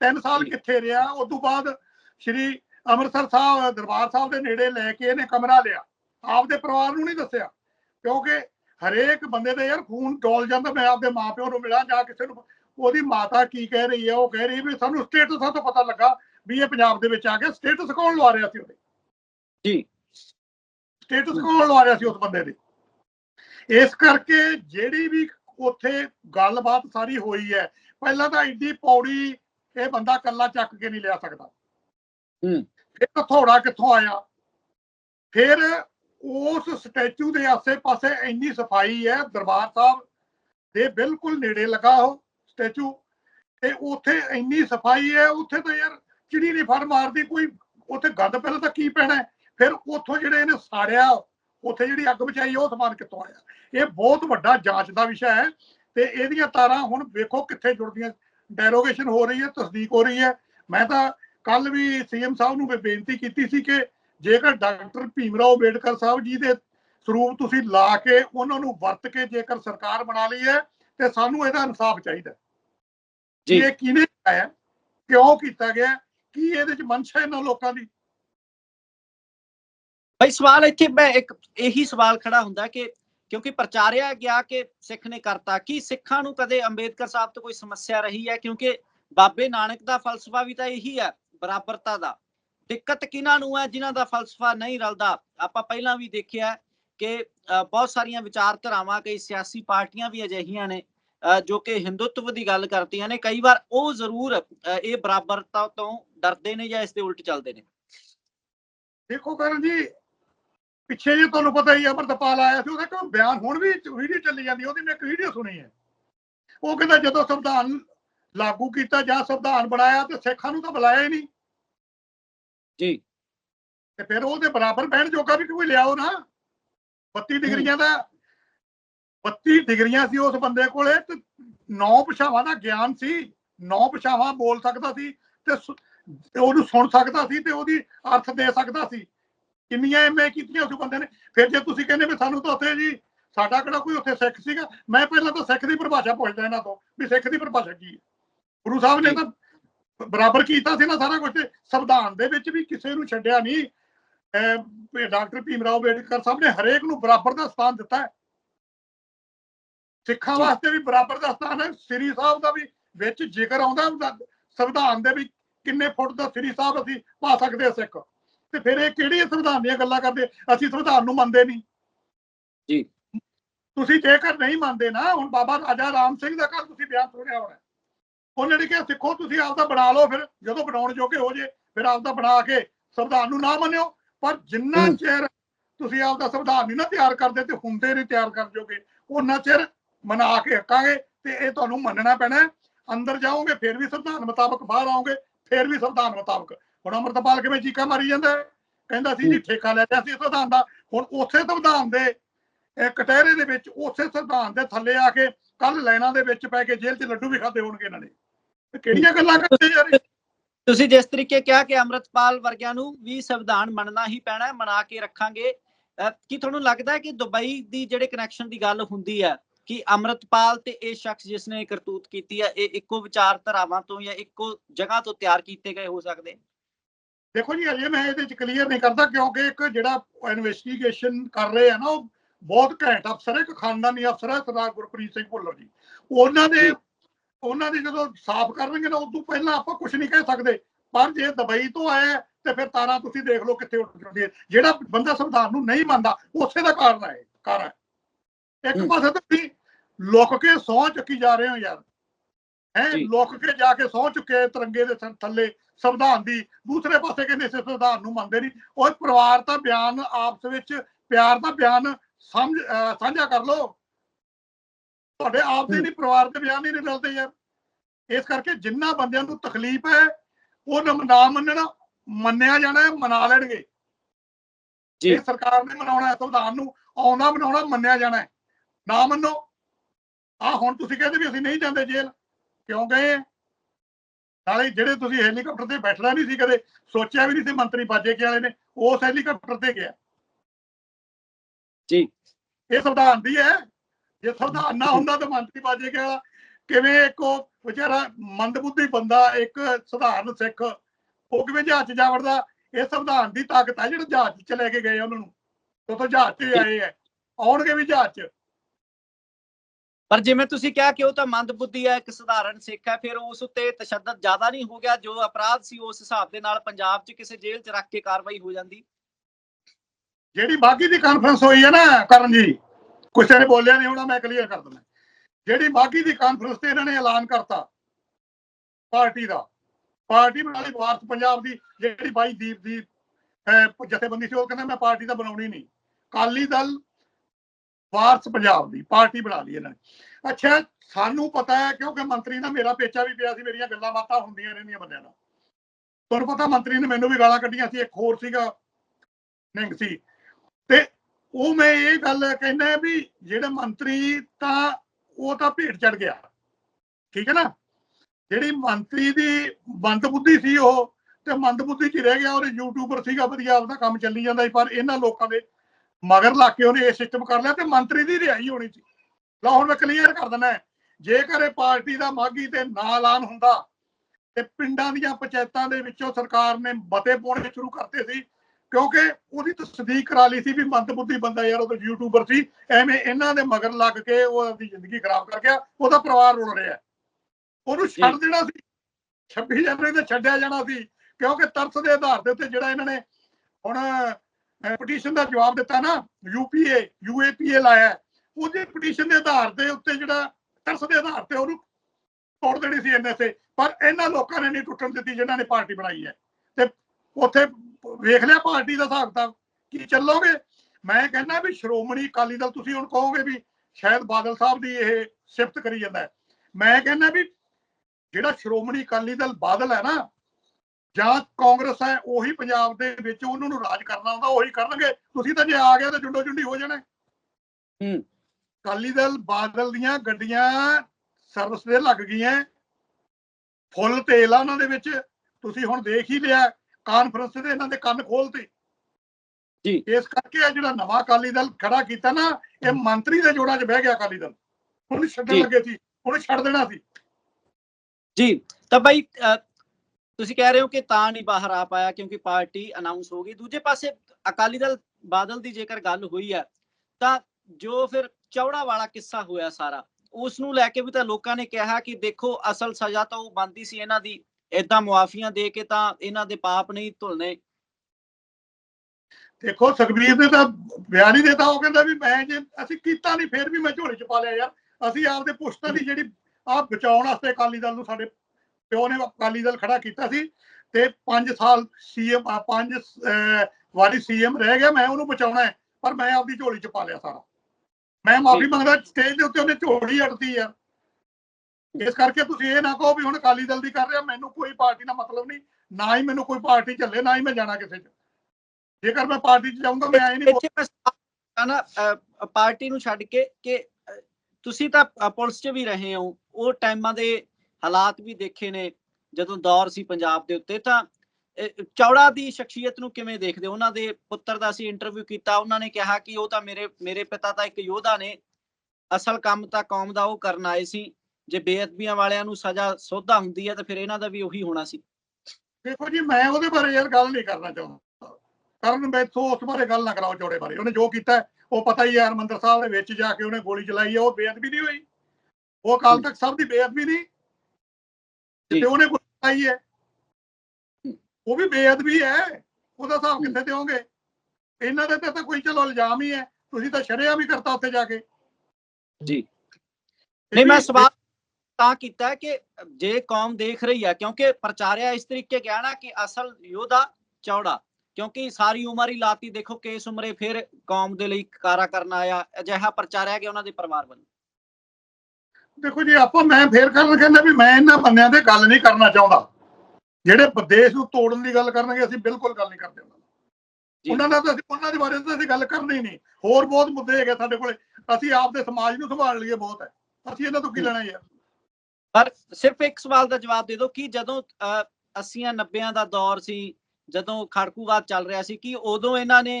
3 ਸਾਲ। ਕਿੱਥੇ ਰਿਹਾ? ਉਸ ਤੋਂ ਬਾਅਦ ਸ਼੍ਰੀ ਅੰਮ੍ਰਿਤਸਰ ਸਾਹਿਬ ਦਰਬਾਰ ਸਾਹਿਬ ਦੇ ਨੇੜੇ ਲੈ ਕੇ ਇਹਨੇ ਕਮਰਾ ਲਿਆ। ਆਪਦੇ ਪਰਿਵਾਰ ਨੂੰ ਨਹੀਂ ਦੱਸਿਆ ਕਿਉਂਕਿ ਹਰੇਕ ਬੰਦੇ ਦਾ ਯਾਰ ਖੂਨ ਡੋਲ ਜਾਂਦਾ ਮੈਂ ਆਪਦੇ ਮਾਪਿਓ ਨੂੰ ਮਿਲਾਂ ਜਾਂ ਕਿਸੇ ਨੂੰ ਉਹਦੀ ਮਾਤਾ ਕੀ ਕਹਿ ਰਹੀ ਹੈ ਉਹ ਕਹਿ ਰਹੀ ਵੀ ਸਾਨੂੰ ਸਟੇਟਸ ਤੋਂ ਪਤਾ ਲੱਗਾ ਵੀ ਇਹ ਪੰਜਾਬ ਦੇ ਵਿੱਚ ਆ ਗਿਆ ਸਟੇਟਸ ਕੌਣ ਲਵਾ ਰਿਹਾ ਸੀ ਉਹਦੇ? ਜੀ। ਸਟੇਟਸ ਕੌਣ ਲਵਾ ਰਿਹਾ ਸੀ ਉਸ ਬੰਦੇ ਦੇ? ਇਸ ਕਰਕੇ ਜਿਹੜੀ ਵੀ ਉੱਥੇ ਗੱਲਬਾਤ ਸਾਰੀ ਹੋਈ ਹੈ ਪਹਿਲਾਂ ਤਾਂ ਐਡੀ ਪੌੜੀ ਇਹ ਬੰਦਾ ਕੱਲਾ ਚੱਕ ਕੇ ਨਹੀਂ ਲਿਆ ਸਕਦਾ। ਹੂੰ। ਫਿਰ ਥੋੜਾ ਕਿੱਥੋਂ ਆਇਆ? ਫਿਰ ਉਸ ਸਟੈਚੂ ਦੇ ਆਸੇ-ਪਾਸੇ ਇੰਨੀ ਸਫ਼ਾਈ ਹੈ, ਦਰਬਾਰ ਸਾਹਿਬ ਦੇ ਬਿਲਕੁਲ ਨੇੜੇ ਲੱਗਾ ਉਹ ਸਟੈਚੂ। ਤੇ ਉੱਥੇ ਇੰਨੀ ਸਫ਼ਾਈ ਹੈ, ਉੱਥੇ ਤਾਂ ਯਾਰ ਚਿੜੀ ਨਹੀਂ ਫੜ ਮਾਰਦੀ ਕੋਈ। ਉੱਥੇ ਗੰਦ ਪਹਿਲਾਂ ਤਾਂ ਕੀ ਪੈਣਾ ਫਿਰ ਉੱਥੋਂ ਜਿਹੜੇ ਇਹਨੇ ਸਾੜਿਆ, ਉੱਥੇ ਜਿਹੜੀ ਅੱਗ ਬਚਾਈ ਉਹ ਸਮਾਨ ਕਿੱਥੋਂ ਆਇਆ? ਇਹ ਬਹੁਤ ਵੱਡਾ ਜਾਂਚ ਦਾ ਵਿਸ਼ਾ ਹੈ ਤੇ ਇਹਦੀਆਂ ਤਾਰਾਂ ਹੁਣ ਵੇਖੋ ਕਿੱਥੇ ਜੁੜਦੀਆਂ। ਡੈਰੋਗੇਸ਼ਨ ਹੋ ਰਹੀ ਹੈ, ਤਸਦੀਕ ਹੋ ਰਹੀ ਹੈ। ਮੈਂ ਤਾਂ ਕੱਲ ਵੀ ਸੀਐਮ ਸਾਹਿਬ ਨੂੰ ਬੇਨਤੀ ਕੀਤੀ ਸੀ ਕਿ ਜੇਕਰ ਡਾਕਟਰ ਭੀਮਰਾਓ ਅੰਬੇਡਕਰ ਸਾਹਿਬ ਜੀ ਦੇ ਸਰੂਪ ਤੁਸੀਂ ਲਾ ਕੇ ਉਹਨਾਂ ਨੂੰ ਵਰਤ ਕੇ ਜੇਕਰ ਸਰਕਾਰ ਬਣਾ ਲਈ ਹੈ ਤੇ ਸਾਨੂੰ ਇਹਦਾ ਇਨਸਾਫ ਚਾਹੀਦਾ ਜੀ। ਇਹ ਕਿਹਨੇ ਆਇਆ ਕਿਉਂ ਕੀਤਾ ਗਿਆ ਕੀ ਇਹਦੇ ਚ ਮਨਸ਼ਾ ਇਹਨਾਂ ਲੋਕਾਂ ਦੀ? ਭਾਈ ਸਵਾਲ ਇੱਥੇ ਮੈਂ ਇੱਕ ਇਹੀ ਸਵਾਲ ਖੜਾ ਹੁੰਦਾ ਕਿ ਕਿਉਂਕਿ ਪ੍ਰਚਾਰਿਆ ਗਿਆ ਕਿ ਸਿੱਖ ਨੇ ਕਰਤਾ ਕੀ ਸਿੱਖਾਂ ਨੂੰ ਕਦੇ ਅੰਬੇਦਕਰ ਸਾਹਿਬ ਤੋਂ ਕੋਈ ਸਮੱਸਿਆ ਰਹੀ ਹੈ? ਕਿਉਂਕਿ ਬਾਬੇ ਨਾਨਕ ਦਾ ਫਲਸਫਾ ਵੀ ਤਾਂ ਇਹੀ ਹੈ ਬਰਾਬਰਤਾ ਦਾ। ਦਿੱਕਤ ਕਿਹਨਾਂ ਨੂੰ ਹੈ ਜਿਨ੍ਹਾਂ ਦਾ ਫਲਸਫਾ ਨਹੀਂ ਰਲਦਾ? ਆਪਾਂ ਪਹਿਲਾਂ ਵੀ ਦੇਖਿਆ ਕਿ ਬਹੁਤ ਸਾਰੀਆਂ ਵਿਚਾਰਧਾਰਾਵਾਂ ਕਈ ਸਿਆਸੀ ਪਾਰਟੀਆਂ ਵੀ ਅਜਿਹੀਆਂ ਨੇ ਅ, ਜੋ ਕਿ ਹਿੰਦੁੱਤਵ ਦੀ ਗੱਲ ਕਰਦੀਆਂ ਨੇ। ਕਈ ਵਾਰ ਉਹ ਜ਼ਰੂਰ ਇਹ ਬਰਾਬਰਤਾ ਤੋਂ ਡਰਦੇ ਨੇ ਜਾਂ ਇਸ ਦੇ ਉਲਟ ਚੱਲਦੇ ਨੇ। ਦੇਖੋ ਕਰਨ ਜੀ ਪਿੱਛੇ ਜੇ ਤੁਹਾਨੂੰ ਪਤਾ ਹੀ ਹੈ, ਅਮਰਤਪਾਲ ਆਇਆ ਸੀ ਉਹਦਾ ਕੋਈ ਬਿਆਨ ਹੁਣ ਵੀ ਵੀਡੀਓ ਚੱਲੀ ਜਾਂਦੀ ਉਹਦੀ ਮੈਂ ਇੱਕ ਵੀਡੀਓ ਸੁਣੀ ਹੈ। ਉਹ ਕਹਿੰਦਾ ਜਦੋਂ ਸੰਵਿਧਾਨ ਲਾਗੂ ਕੀਤਾ ਜਾਂ ਸੰਵਿਧਾਨ ਬਣਾਇਆ ਤੇ ਸਿੱਖਾਂ ਨੂੰ ਤਾਂ ਬੁਲਾਇਆ ਹੀ ਨਹੀਂ। ਜੀ। ਤੇ ਫਿਰ ਉਹਦੇ ਬਰਾਬਰ ਬਹਿਣ ਜੋਗਾ ਵੀ ਕੋਈ ਲਿਆਓ ਨਾ। 32 ਡਿਗਰੀਆਂ ਦਾ 32 ਡਿਗਰੀਆਂ ਸੀ ਉਸ ਬੰਦੇ ਕੋਲੇ ਤੇ ਨੌ ਭਾਸ਼ਾਵਾਂ ਦਾ ਗਿਆਨ ਸੀ। ਨੌ ਭਾਸ਼ਾਵਾਂ ਬੋਲ ਸਕਦਾ ਸੀ ਤੇ ਉਹਨੂੰ ਸੁਣ ਸਕਦਾ ਸੀ ਤੇ ਉਹਦੀ ਅਰਥ ਦੇ ਸਕਦਾ ਸੀ। ਕਿੰਨੀਆਂ ਐਮਏ ਕੀਤੀਆਂ ਉਸ ਬੰਦੇ ਨੇ। ਫਿਰ ਜੇ ਤੁਸੀਂ ਕਹਿੰਦੇ ਵੀ ਸਾਨੂੰ ਤਾਂ ਉੱਥੇ ਜੀ ਸਾਡਾ ਕਿਹੜਾ ਕੋਈ ਉੱਥੇ ਸਿੱਖ ਸੀਗਾ। ਮੈਂ ਪਹਿਲਾਂ ਤਾਂ ਸਿੱਖ ਦੀ ਪਰਿਭਾਸ਼ਾ ਪੁੱਛਦਾ ਇਹਨਾਂ ਤੋਂ ਵੀ ਸਿੱਖ ਦੀ ਪਰਿਭਾਸ਼ਾ ਕੀ ਹੈ? ਗੁਰੂ ਸਾਹਿਬ ਨੇ। ਤਾਂ ਬਰਾਬਰ ਕੀਤਾ ਸੀ ਨਾ ਸਾਰਾ ਕੁਝ ਤੇ ਸੰਵਿਧਾਨ ਦੇ ਵਿੱਚ ਵੀ ਕਿਸੇ ਨੂੰ ਛੱਡਿਆ ਨਹੀਂ ਡਾਕਟਰ ਭੀਮਰਾਓ ਅੰਬੇਡਕਰ ਸਾਹਿਬ ਨੇ ਹਰੇਕ ਨੂੰ ਬਰਾਬਰ ਦਾ ਸਥਾਨ ਦਿੱਤਾ ਹੈ। ਸਿੱਖਾਂ। ਵਾਸਤੇ ਵੀ ਬਰਾਬਰ ਦਾ ਸਥਾਨ ਹੈ। ਸ੍ਰੀ ਸਾਹਿਬ ਦਾ ਵੀ ਵਿੱਚ ਜ਼ਿਕਰ ਆਉਂਦਾ ਸੰਵਿਧਾਨ ਦੇ ਵੀ ਕਿੰਨੇ ਫੁੱਟ ਦਾ ਸ੍ਰੀ ਸਾਹਿਬ ਅਸੀਂ ਪਾ ਸਕਦੇ ਹਾਂ ਸਿੱਖ। ਤੇ ਫਿਰ ਇਹ ਕਿਹੜੀ ਸੰਵਿਧਾਨ ਦੀਆਂ ਗੱਲਾਂ ਕਰਦੇ? ਅਸੀਂ ਸੰਵਿਧਾਨ ਨੂੰ ਮੰਨਦੇ ਨਹੀਂ ਜੀ। ਤੁਸੀਂ ਜੇਕਰ ਨਹੀਂ ਮੰਨਦੇ ਨਾ ਹੁਣ ਬਾਬਾ ਰਾਜਾ ਰਾਮ ਸਿੰਘ ਦਾ ਕੱਲ ਤੁਸੀਂ ਬਿਆਨ ਸੁਣਿਆ ਹੋਣਾ। ਉਹਨਾਂ ਨੇ ਕਿਹਾ ਸਿੱਖੋ ਤੁਸੀਂ ਆਪਦਾ ਬਣਾ ਲਓ ਫਿਰ ਜਦੋਂ ਬਣਾਉਣ ਜੋਗੇ ਹੋ ਜੇ ਫਿਰ ਆਪਦਾ ਬਣਾ ਕੇ ਸੰਵਿਧਾਨ ਨੂੰ ਨਾ ਮੰਨਿਓ ਪਰ ਜਿੰਨਾ। ਚਿਰ ਤੁਸੀਂ ਆਪਦਾ ਸੰਵਿਧਾਨ ਨਹੀਂ ਨਾ ਤਿਆਰ ਕਰਦੇ ਤੇ ਹੁੰਦੇ ਨਹੀਂ ਤਿਆਰ ਕਰ ਜੋਗੇ ਉਹਨਾਂ ਚਿਰ ਮਨਾ ਕੇ ਹੱਕਾਂਗੇ ਤੇ ਇਹ ਤੁਹਾਨੂੰ ਮੰਨਣਾ ਪੈਣਾ। ਅੰਦਰ ਜਾਓਗੇ ਫਿਰ ਵੀ ਸੰਵਿਧਾਨ ਮੁਤਾਬਕ ਬਾਹਰ ਆਓਗੇ ਫਿਰ ਵੀ ਸੰਵਿਧਾਨ ਮੁਤਾਬਕ ਹੁਣ ਅਮਰਤਪਾਲ ਕਿਵੇਂ ਚੀਕਾਂ ਮਾਰੀ ਜਾਂਦਾ ਹੈ? ਕਹਿੰਦਾ ਸੀ ਜੀ ਠੇਕਾ ਲੈ ਲਿਆ ਸੀ ਸੰਵਿਧਾਨ ਦਾ ਹੁਣ ਉਸੇ ਸੰਵਿਧਾਨ ਦੇ ਕਟਹਿਰੇ ਦੇ ਵਿੱਚ ਉਸੇ ਸੰਵਿਧਾਨ ਦੇ ਥੱਲੇ ਆ ਕੇ ਕੱਲ ਲਾਈਨਾਂ ਦੇ ਵਿੱਚ ਪੈ ਕੇ ਜੇਲ੍ਹ 'ਚ ਲੱਡੂ ਵੀ ਖਾਦੇ ਹੋਣਗੇ ਇਹਨਾਂ ਨੇ ਕਿਹੜੀਆਂ ਗੱਲਾਂ ਕਰਦੇ ਯਾਰ? ਤੁਸੀਂ ਜਿਸ ਤਰੀਕੇ ਕਿਹਾ ਕਿ ਅੰਮ੍ਰਿਤਪਾਲ ਵਰਗਿਆਂ ਨੂੰ ਵੀ ਸੰਵਿਧਾਨ ਮੰਨਣਾ ਹੀ ਪੈਣਾ ਹੈ ਮਨਾ ਕੇ ਰੱਖਾਂਗੇ ਕੀ ਤੁਹਾਨੂੰ ਲੱਗਦਾ ਹੈ ਕਿ ਦੁਬਈ ਦੀ ਜਿਹੜੇ ਕਨੈਕਸ਼ਨ ਦੀ ਗੱਲ ਹੁੰਦੀ ਹੈ ਕਿ ਅੰਮ੍ਰਿਤਪਾਲ ਤੇ ਇਹ ਸ਼ਖਸ ਜਿਸ ਨੇ ਕਰਤੂਤ ਕੀਤੀ ਹੈ ਇਹ ਇੱਕੋ ਵਿਚਾਰਧਾਰਾਵਾਂ ਤੋਂ ਜਾਂ ਇੱਕੋ ਜਗ੍ਹਾ ਤੋਂ ਤਿਆਰ ਕੀਤੇ ਗਏ ਹੋ ਸਕਦੇ ਦੇਖੋ ਜੀ ਅਜੇ ਮੈਂ ਇਹਦੇ ਚ ਕਲੀਅਰ ਨਹੀਂ ਕਰਦਾ ਕਿਉਂਕਿ ਇੱਕ ਜਿਹੜਾ ਇਨਵੈਸਟੀਗੇਸ਼ਨ ਕਰ ਰਹੇ ਆ ਨਾ ਉਹ ਬਹੁਤ ਘੈਂਟ ਅਫਸਰ ਹੈ ਇੱਕ ਖਾਨਦਾਨੀ ਅਫਸਰ ਹੈ ਸਰਦਾਰ ਗੁਰਪ੍ਰੀਤ ਸਿੰਘ ਭੁੱਲਰ ਜੀ ਉਹਨਾਂ ਦੇ। ਉਹਨਾਂ ਦੀ ਜਦੋਂ ਸਾਫ਼ ਕਰਨਗੇ ਨਾ ਉਦੋਂ ਪਹਿਲਾਂ ਆਪਾਂ ਕੁਝ ਨਹੀਂ ਕਹਿ ਸਕਦੇ ਪਰ ਜੇ ਦੁਬਈ ਤੋਂ ਆਇਆ ਤੇ ਫਿਰ ਤਾਰਾਂ ਤੁਸੀਂ ਦੇਖ ਲਓ ਕਿੱਥੇ ਉੱਡ ਜਾਂਦੀ ਹੈ ਜਿਹੜਾ ਬੰਦਾ ਸੰਵਿਧਾਨ ਨੂੰ ਨਹੀਂ ਮੰਨਦਾ ਉਸੇ ਦਾ ਕਾਰਨ ਹੈ ਕਾਰਨ। ਇੱਕ। ਪਾਸੇ ਤੁਸੀਂ ਲੁੱਕ ਕੇ ਸਹੁੰ ਚੱਕੀ ਜਾ ਰਹੇ ਹੋ ਯਾਰ ਹੈ। ਲੁੱਕ ਕੇ ਜਾ ਕੇ ਸਹੁੰ ਚੁੱਕੇ ਤਿਰੰਗੇ ਦੇ ਥੱਲੇ ਸੰਵਿਧਾਨ ਦੀ ਦੂਸਰੇ ਪਾਸੇ ਕਹਿੰਦੇ ਇਸੇ ਸੰਵਿਧਾਨ ਨੂੰ ਮੰਨਦੇ ਨਹੀਂ ਉਹ ਪਰਿਵਾਰ ਦਾ ਬਿਆਨ ਆਪਸ ਵਿੱਚ ਪਿਆਰ ਦਾ ਬਿਆਨ ਸਮਝ ਸਾਂਝਾ ਕਰ ਲਓ। ਤੁਹਾਡੇ ਆਪ ਦੇ। ਨਹੀਂ ਪਰਿਵਾਰ ਦੇ ਬਿਆਨ ਹੀ ਨਹੀਂ ਮਿਲਦੇ ਯਾਰ। ਇਸ ਕਰਕੇ ਜਿੰਨਾ ਬੰਦਿਆਂ ਨੂੰ ਤਕਲੀਫ ਹੈ ਉਹ ਨਾ ਮੰਨਣਾ ਮੰਨਿਆ ਜਾਣਾ ਹੈ, ਮਨਾ ਲੈਣਗੇ। ਜੀ। ਸਰਕਾਰ ਨੇ ਮਨਾਉਣਾ ਹੈ ਸੰਵਿਧਾਨ ਨੂੰ ਆਉਣਾ ਬਣਾਉਣਾ ਮੰਨਿਆ ਜਾਣਾ। ਨਾ ਮੰਨੋ। ਆ ਹੁਣ ਤੁਸੀਂ ਕਹਿੰਦੇ ਵੀ ਅਸੀਂ ਨਹੀਂ ਜਾਂਦੇ ਜੇਲ੍ਹ। ਕਿਉਂ ਗਏ ਨਾਲੇ ਜਿਹੜੇ ਤੁਸੀਂ ਹੈਲੀਕਾਪਟਰ ਤੇ ਬੈਠਣਾ ਨਹੀਂ ਸੀ ਕਦੇ ਸੋਚਿਆ ਵੀ ਨਹੀਂ ਸੀ ਮੰਤਰੀ ਬਾਜੇ ਕੇ ਵਾਲੇ ਨੇ ਉਸ ਹੈਲੀਕਾਪਟਰ ਤੇ ਗਿਆ। ਜੀ। ਇਹ ਸੰਵਿਧਾਨ ਦੀ ਹੈ। ਜੇ ਸੰਵਿਧਾਨ ਨਾ ਹੁੰਦਾ ਤਾਂ ਮੰਤਰੀ ਬਾਜੇ ਕੇ ਵਾਲਾ ਕਿਵੇਂ ਇੱਕ ਉਹ ਵਿਚਾਰਾ ਮੰਦਬੁੱਧੀ ਬੰਦਾ ਇੱਕ ਸਧਾਰਨ ਸਿੱਖ ਉਹ ਕਿਵੇਂ ਜਹਾਜ਼ 'ਚ ਜਾ ਵੜਦਾ ਇਹ ਸੰਵਿਧਾਨ ਦੀ ਤਾਕਤ ਹੈ ਜਿਹੜਾ ਜਹਾਜ਼ 'ਚ ਲੈ ਕੇ ਗਏ ਉਹਨਾਂ ਨੂੰ। ਉਤੋਂ ਜਹਾਜ਼ ਹੀ ਆਏ ਹੈ ਆਉਣਗੇ ਵੀ ਜਹਾਜ਼ 'ਚ। ਪਰ ਜਿਵੇਂ ਤੁਸੀਂ ਕਿਹਾ ਕਿ ਉਹ ਤਾਂ ਮੰਦਬੁੱਧੀ ਹੈ ਇੱਕ ਸਧਾਰਨ ਸਿੱਖ ਹੈ ਫਿਰ ਉਸ ਉੱਤੇ ਤਸ਼ੱਦਦ ਜ਼ਿਆਦਾ ਨਹੀਂ ਹੋ ਗਿਆ। ਜੋ ਅਪਰਾਧ ਸੀ ਉਸ ਹਿਸਾਬ ਦੇ ਨਾਲ ਪੰਜਾਬ 'ਚ ਕਿਸੇ ਜੇਲ੍ਹ 'ਚ ਰੱਖ ਕੇ ਕਾਰਵਾਈ ਹੋ ਜਾਂਦੀ। ਜਿਹੜੀ ਬਾਗੀ ਦੀ ਕਾਨਫਰੰਸ ਹੋਈ ਹੈ ਨਾ ਕਰਨ ਜੀ, ਕਿਸੇ ਨੇ ਬੋਲਿਆ ਨਹੀਂ ਹੋਣਾ, ਮੈਂ ਕਲੀਅਰ ਕਰ ਦਿੰਦਾ। ਜਿਹੜੀ ਬਾਗੀ ਦੀ ਕਾਨਫਰੰਸ ਤੇ ਇਹਨਾਂ ਨੇ ਐਲਾਨ ਕਰਤਾ, ਪਾਰਟੀ ਦਾ। ਪਾਰਟੀ ਬਣਾ ਵਾਰਸ ਪੰਜਾਬ ਦੀ, ਜਿਹੜੀ ਬਾਈ ਦੀਪ ਦੀ ਜਥੇਬੰਦੀ ਸੀ, ਉਹ ਕਹਿੰਦਾ ਮੈਂ ਪਾਰਟੀ ਤਾਂ ਬਣਾਉਣੀ ਨਹੀਂ। ਕਾਲੀ ਦਲ ਵਾਰਸ ਪੰਜਾਬ ਦੀ, ਪਾਰਟੀ ਬਣਾ ਲਈ ਇਹਨਾਂ ਨੇ। ਅੱਛਾ, ਸਾਨੂੰ ਪਤਾ ਹੈ, ਕਿਉਂਕਿ ਮੰਤਰੀ ਨਾਲ ਮੇਰਾ ਪੇਚਾ ਵੀ ਪਿਆ ਸੀ, ਮੇਰੀਆਂ ਗੱਲਾਂ ਬਾਤਾਂ ਹੁੰਦੀਆਂ ਰਹਿੰਦੀਆਂ ਬੰਦਿਆਂ ਨਾਲ। ਤੁਹਾਨੂੰ ਪਤਾ ਮੰਤਰੀ ਨੇ ਮੈਨੂੰ ਵੀ ਗਾਲਾਂ ਕੱਢੀਆਂ ਸੀ, ਇੱਕ ਹੋਰ ਸੀਗਾ, ਨਿੰਗ ਸੀ। ਤੇ ਉਹ ਮੈਂ ਇਹ ਗੱਲ ਕਹਿੰਦਾ ਵੀ ਜਿਹੜੇ ਮੰਤਰੀ ਤਾਂ ਉਹ ਤਾਂ ਭੇਟ ਚੜ ਗਿਆ। ਠੀਕ ਹੈ ਨਾ? ਜਿਹੜੀ ਮੰਤਰੀ ਦੀ ਮੰਦਬੁੱਧੀ ਸੀ ਉਹ ਤੇ ਮੰਦਬੁੱਧੀ ਚ ਹੀ ਰਹਿ ਗਿਆ ਉਹਨੇ ਯੂਟਿਊਬਰ ਸੀਗਾ, ਵਧੀਆ ਆਪਦਾ ਕੰਮ ਚੱਲੀ ਜਾਂਦਾ ਸੀ, ਪਰ ਇਹਨਾਂ ਲੋਕਾਂ ਦੇ ਮਗਰ ਲਾ ਕੇ ਉਹਨੇ ਇਹ ਸਿਸਟਮ ਕਰ ਲਿਆ ਤੇ ਮੰਤਰੀ ਦੀ ਰਿਹਾਈ ਹੋਣੀ ਸੀ। ਲਓ ਹੁਣ ਮੈਂ ਕਲੀਅਰ ਕਰ ਦਿੰਦਾ, ਜੇਕਰ ਇਹ ਪਾਰਟੀ ਦਾ ਮਾਗੀ ਤੇ ਨਾ ਐਲਾਨ ਹੁੰਦਾ ਤੇ ਪਿੰਡਾਂ ਦੀਆਂ ਪੰਚਾਇਤਾਂ ਦੇ ਵਿੱਚੋਂ ਸਰਕਾਰ ਨੇ ਬਤੇ ਪਾਉਣੇ ਸ਼ੁਰੂ ਕਰਤੇ ਸੀ ਕਿਉਂਕਿ ਉਹਦੀ ਤਸਦੀਕ ਕਰਾ ਲਈ ਸੀ ਵੀ ਮੰਦਬੁੱਧੀ ਬੰਦਾ ਯਾਰ ਉਹ ਤਾਂ ਯੂਟਿਊਬਰ ਸੀ। ਐਵੇਂ ਇਹਨਾਂ ਦੇ ਮਗਰ ਲੱਗ ਕੇ ਉਹ ਆਪਣੀ ਜ਼ਿੰਦਗੀ ਖਰਾਬ ਕਰ ਗਿਆ। ਉਹਦਾ ਪਰਿਵਾਰ ਰੁਲ ਰਿਹਾ। ਉਹਨੂੰ ਛੱਡ ਦੇਣਾ ਸੀ। 26 ਜਨਵਰੀ ਤੇ ਛੱਡਿਆ ਜਾਣਾ ਸੀ। ਕਿਉਂਕਿ ਤਰਸ ਦੇ ਆਧਾਰ ਦੇ ਉੱਤੇ ਜਿਹੜਾ ਇਹਨਾਂ ਨੇ ਹੁਣ ਪਟੀਸ਼ਨ ਦਾ ਜਵਾਬ ਦਿੱਤਾ ਨਾ ਯੂਪੀਏ ਯੂਏਪੀਏ ਲਾਇਆ। ਉਹਦੀ ਪਟੀਸ਼ਨ ਦੇ ਆਧਾਰ ਦੇ ਉੱਤੇ ਜਿਹੜਾ ਤਰਸ ਦੇ ਆਧਾਰ ਤੇ ਉਹਨੂੰ ਤੋੜ ਦੇਣੀ ਸੀ ਐਨਐਸਏ ਪਰ ਇਹਨਾਂ ਲੋਕਾਂ ਨੇ ਨਹੀਂ ਟੁੱਟਣ ਦਿੱਤੀ ਜਿਨ੍ਹਾਂ ਨੇ ਪਾਰਟੀ ਬਣਾਈ ਹੈ। ਤੇ ਉੱਥੇ ਵੇਖ ਲਿਆ ਪਾਰਟੀ ਦਾ ਹਿਸਾਬ ਕਿਤਾਬ ਕੀ ਚੱਲੋਗੇ? ਮੈਂ ਕਹਿੰਦਾ ਵੀ ਸ਼੍ਰੋਮਣੀ ਅਕਾਲੀ ਦਲ ਤੁਸੀਂ ਹੁਣ ਕਹੋਗੇ ਵੀ ਸ਼ਾਇਦ ਬਾਦਲ ਸਾਹਿਬ ਦੀ ਇਹ ਸਿਫਤ ਕਰੀ ਜਾਂਦਾ। ਮੈਂ ਕਹਿੰਦਾ ਵੀ ਜਿਹੜਾ ਸ਼੍ਰੋਮਣੀ ਅਕਾਲੀ ਦਲ ਬਾਦਲ ਹੈ ਨਾ ਜਾਂ ਕਾਂਗਰਸ ਹੈ ਉਹੀ ਪੰਜਾਬ ਦੇ ਵਿੱਚ ਉਹਨਾਂ ਨੂੰ ਰਾਜ ਕਰਨਾ ਹੁੰਦਾ ਉਹੀ ਕਰਨਗੇ। ਤੁਸੀਂ ਤਾਂ ਜੇ ਆ ਗਏ ਤਾਂ ਜੁੰਡੋ ਜੁੰਡੀ ਹੋ ਜਾਣਾ ਹੂੰ। ਅਕਾਲੀ ਦਲ ਬਾਦਲ ਦੀਆਂ ਗੱਡੀਆਂ ਸਰਵਿਸ ਤੇ ਲੱਗ ਗਈਆਂ ਫੁੱਲ ਤੇਲ ਆ ਉਹਨਾਂ ਦੇ ਵਿੱਚ। ਤੁਸੀਂ ਹੁਣ ਦੇਖ ਹੀ ਲਿਆ ਕਾਨਫਰੰਸ ਤੇ ਇਹਨਾਂ ਦੇ ਕੰਨ ਖੋਲਤੇ। ਜੀ। ਇਸ ਕਰਕੇ ਇਹ ਜਿਹੜਾ ਨਵਾਂ ਅਕਾਲੀ ਦਲ ਖੜਾ ਕੀਤਾ ਨਾ ਇਹ ਮੰਤਰੀ ਦੇ ਜੋੜਾਂ 'ਚ ਬਹਿ ਗਿਆ ਅਕਾਲੀ ਦਲ। ਹੁਣ ਛੱਡਣ। ਲੱਗੇ ਸੀ ਹੁਣ ਛੱਡ ਦੇਣਾ ਸੀ। ਜੀ ਤਾਂ ਅਹ, ਤੁਸੀਂ ਕਹਿ ਰਹੇ ਹੋ ਕਿ ਤਾਂ ਨਹੀਂ ਬਾਹਰ ਆ ਪਾਇਆ ਕਿਉਂਕਿ ਪਾਰਟੀ ਅਨਾਉਂਸ ਹੋ ਗਈ। ਦੂਜੇ ਪਾਸੇ ਅਕਾਲੀ ਦਲ ਬਾਦਲ ਦੀ ਜੇਕਰ ਗੱਲ ਹੋਈ ਹੈ ਤਾਂ ਜੋ ਫਿਰ ਚੌੜਾ ਵਾਲਾ ਕਿੱਸਾ ਹੋਇਆ ਸਾਰਾ ਉਸ ਨੂੰ ਲੈ ਕੇ ਵੀ ਤਾਂ ਲੋਕਾਂ ਨੇ ਕਿਹਾ ਕਿ ਦੇਖੋ ਅਸਲ ਸਜ਼ਾ ਤਾਂ ਉਹ ਬੰਦੀ ਸੀ ਇਹਨਾਂ ਦੀ। ਇਦਾਂ ਮੁਆਫੀਆਂ ਦੇ ਕੇ ਤਾਂ ਇਹਨਾਂ ਦੇ ਪਾਪ ਨਹੀਂ ਧੁਲਨੇ ਦੇਖੋ ਸੁਖਬੀਰ ਨੇ ਤਾਂ ਬਿਆਨ ਹੀ ਦਿੱਤਾ ਉਹ ਕਹਿੰਦਾ ਵੀ ਮੈਂ ਜੇ ਅਸੀਂ ਕੀਤਾ ਨਹੀਂ ਫੇਰ ਵੀ ਮੈਂ ਝੋਲੇ 'ਚ ਪਾ ਲਿਆ ਯਾਰ। ਅਸੀਂ ਆਪਦੇ ਪੁਸ਼ਤਾਂ ਦੀ ਜਿਹੜੀ ਆਪ ਬਚਾਉਣ ਵਾਸਤੇ ਅਕਾਲੀ ਦਲ ਨੂੰ ਸਾਡੇ ਪਿਓ ਨੇ ਅਕਾਲੀ ਦਲ ਖੜਾ ਕੀਤਾ ਸੀ ਤੇ 5 ਸਾਲ ਸੀਐਮ 5 ਵਾਰੀ ਸੀਐਮ ਰਹਿ ਗਿਆ ਮੈਂ ਉਹਨੂੰ ਬਚਾਉਣਾ ਹੈ ਪਰ ਮੈਂ ਆਪਦੀ ਝੋਲੀ 'ਚ ਪਾ ਲਿਆ ਸਾਰਾ। ਮੈਂ ਮਾਫੀ ਮੰਗਦਾ ਸਟੇਜ ਦੇ ਉੱਤੇ ਉਹਨੇ ਝੋਲੀ ਅੜਤੀ ਆ ਇਸ ਕਰਕੇ ਤੁਸੀਂ ਇਹ ਨਾ ਕਹੋ ਵੀ ਹੁਣ ਅਕਾਲੀ ਦਲ ਦੀ ਕਰ ਰਿਹਾ ਮੈਨੂੰ ਕੋਈ ਪਾਰਟੀ ਨਾਲ ਮਤਲਬ ਨਹੀਂ ਨਾ ਹੀ ਮੈਨੂੰ ਕੋਈ ਪਾਰਟੀ ਚੱਲੇ ਨਾ ਹੀ ਮੈਂ ਜਾਣਾ ਕਿਸੇ 'ਚ ਜੇਕਰ ਮੈਂ ਪਾਰਟੀ 'ਚ ਜਾਊਂਗਾ ਮੈਂ ਐ ਨਹੀਂ ਨਾ ਪਾਰਟੀ ਨੂੰ ਛੱਡ ਕੇ ਕਿ ਤੁਸੀਂ ਤਾਂ ਪੁਲਿਸ 'ਚ ਵੀ ਰਹੇ ਹੋ ਉਹ ਟਾਈਮਾਂ ਦੇ ਹਾਲਾਤ ਵੀ ਦੇਖੇ ਨੇ ਜਦੋਂ ਦੌਰ ਸੀ ਪੰਜਾਬ ਦੇ ਉੱਤੇ ਤਾਂ ਚੌੜਾ ਦੀ ਸ਼ਖਸੀਅਤ ਨੂੰ ਕਿਵੇਂ ਦੇਖਦੇ? ਉਹਨਾਂ ਦੇ ਪੁੱਤਰ ਦਾ ਅਸੀਂ ਇੰਟਰਵਿਊ ਕੀਤਾ ਉਹਨਾਂ ਨੇ ਕਿਹਾ ਕਿ ਉਹ ਤਾਂ ਮੇਰੇ ਮੇਰੇ ਪਿਤਾ ਤਾਂ ਇੱਕ ਯੋਧਾ ਨੇ ਅਸਲ ਕੰਮ ਤਾਂ ਕੌਮ ਦਾ ਉਹ ਕਰਨ ਆਏ ਸੀ ਜੇ ਬੇਅਦਬੀਆਂ ਵਾਲਿਆਂ ਨੂੰ ਸਜ਼ਾ ਸੋਧਾ ਹੁੰਦੀ ਹੈ ਤਾਂ ਫਿਰ ਇਹਨਾਂ ਦਾ ਵੀ ਉਹੀ ਹੋਣਾ ਸੀ। ਦੇਖੋ ਜੀ ਮੈਂ ਉਹਦੇ ਬਾਰੇ ਯਾਰ ਗੱਲ ਨਹੀਂ ਕਰਨਾ ਚਾਹੁੰਦਾ। ਕਰਨ ਮੈਥੋਂ ਉਸ ਬਾਰੇ ਗੱਲ ਨਾ ਕਰਾਓ ਚੌੜੇ ਬਾਰੇ। ਉਹਨੇ ਜੋ ਕੀਤਾ ਉਹ ਪਤਾ ਹੀ ਹੈ ਹਰਮੰਦਰ ਸਾਹਿਬ ਦੇ ਵਿੱਚ ਜਾ ਕੇ ਉਹਨੇ ਗੋਲੀ ਚਲਾਈ ਹੈ ਉਹ ਬੇਅਦਬੀ ਨਹੀਂ ਹੋਈ। ਉਹ ਅਕਾਲ ਤਖਤ ਸਾਹਿਬ ਦੀ ਬੇਅਦਬੀ ਨਹੀਂ। ਤੇ ਉਹਨੇ ਗੋਲੀ ਚਲਾਈ ਹੈ। ਉਹ ਵੀ ਬੇਅਦਬੀ ਹੈ। ਉਹਦਾ ਹਿਸਾਬ ਕਿੱਥੇ ਦਿਓਗੇ ਇਹਨਾਂ ਦੇ ਤੇ ਤਾਂ ਕੋਈ ਚਲੋ ਇਲਜ਼ਾਮ ਹੀ ਹੈ। ਤੁਸੀਂ ਤਾਂ ਸ਼ਰਿਆ ਵੀ ਕਰਤਾ ਉੱਥੇ ਜਾ ਕੇ। ਜੀ। ਨਹੀਂ ਮੈਂ ਸਵਾਲ ਤਾਂ ਕੀਤਾ ਕਿ ਜੇ ਕੌਮ ਦੇਖ ਰਹੀ ਹੈ ਕਿਉਂਕਿ ਪ੍ਰਚਾਰਿਆ ਇਸ ਤਰੀਕੇ ਗਿਆ ਨਾ ਕਿ ਅਸਲ ਯੋਧਾ ਚੌੜਾ ਕਿਉਂਕਿ ਸਾਰੀ ਉਮਰ ਹੀ ਲਾਤੀ ਦੇਖੋ ਕੇਸ ਉਮਰੇ ਫਿਰ ਕੌਮ ਦੇ ਲਈ ਕਾਰਾ ਕਰਨ ਆਇਆ ਅਜਿਹਾ ਪ੍ਰਚਾਰਿਆ ਗਿਆ ਉਹਨਾਂ ਦੇ ਪਰਿਵਾਰ ਵੱਲੋਂ। ਦੇਖੋ ਜੀ ਆਪਾਂ ਮੈਂ ਫੇਰ ਕਰਨ ਕਹਿੰਦਾ ਵੀ ਮੈਂ ਇਹਨਾਂ ਬੰਦਿਆਂ ਤੇ ਗੱਲ ਨਹੀਂ ਕਰਨਾ ਚਾਹੁੰਦਾ। ਜਿਹੜੇ ਵਿਦੇਸ਼ ਨੂੰ ਤੋੜਨ ਦੀ ਗੱਲ ਕਰਨਗੇ ਅਸੀਂ ਬਿਲਕੁਲ ਗੱਲ ਨਹੀਂ ਕਰਦੇ ਉਹਨਾਂ ਨਾਲ। ਜੀ। ਉਹਨਾਂ ਨਾਲ ਤਾਂ ਅਸੀਂ ਉਹਨਾਂ ਦੇ ਬਾਰੇ ਤਾਂ ਅਸੀਂ ਗੱਲ ਕਰਨੀ ਹੀ ਨਹੀਂ। ਹੋਰ ਬਹੁਤ ਮੁੱਦੇ ਹੈਗੇ ਸਾਡੇ ਕੋਲੇ। ਅਸੀਂ ਆਪਦੇ ਸਮਾਜ ਨੂੰ ਸੰਭਾਲ ਲਈਏ ਬਹੁਤ ਹੈ। ਅਸੀਂ ਇਹਨਾਂ ਤੋਂ ਕੀ ਲੈਣਾ ਯਾਰ? ਪਰ ਸਿਰਫ ਇੱਕ ਸਵਾਲ ਦਾ ਜਵਾਬ ਦੇ ਦਿਓ ਕਿ ਜਦੋਂ 80 90 ਦਾ ਦੌਰ ਸੀ ਜਦੋਂ ਖੜਕੂਵਾਦ ਚੱਲ ਰਿਹਾ ਸੀ ਕਿ ਉਦੋਂ ਇਹਨਾਂ ਨੇ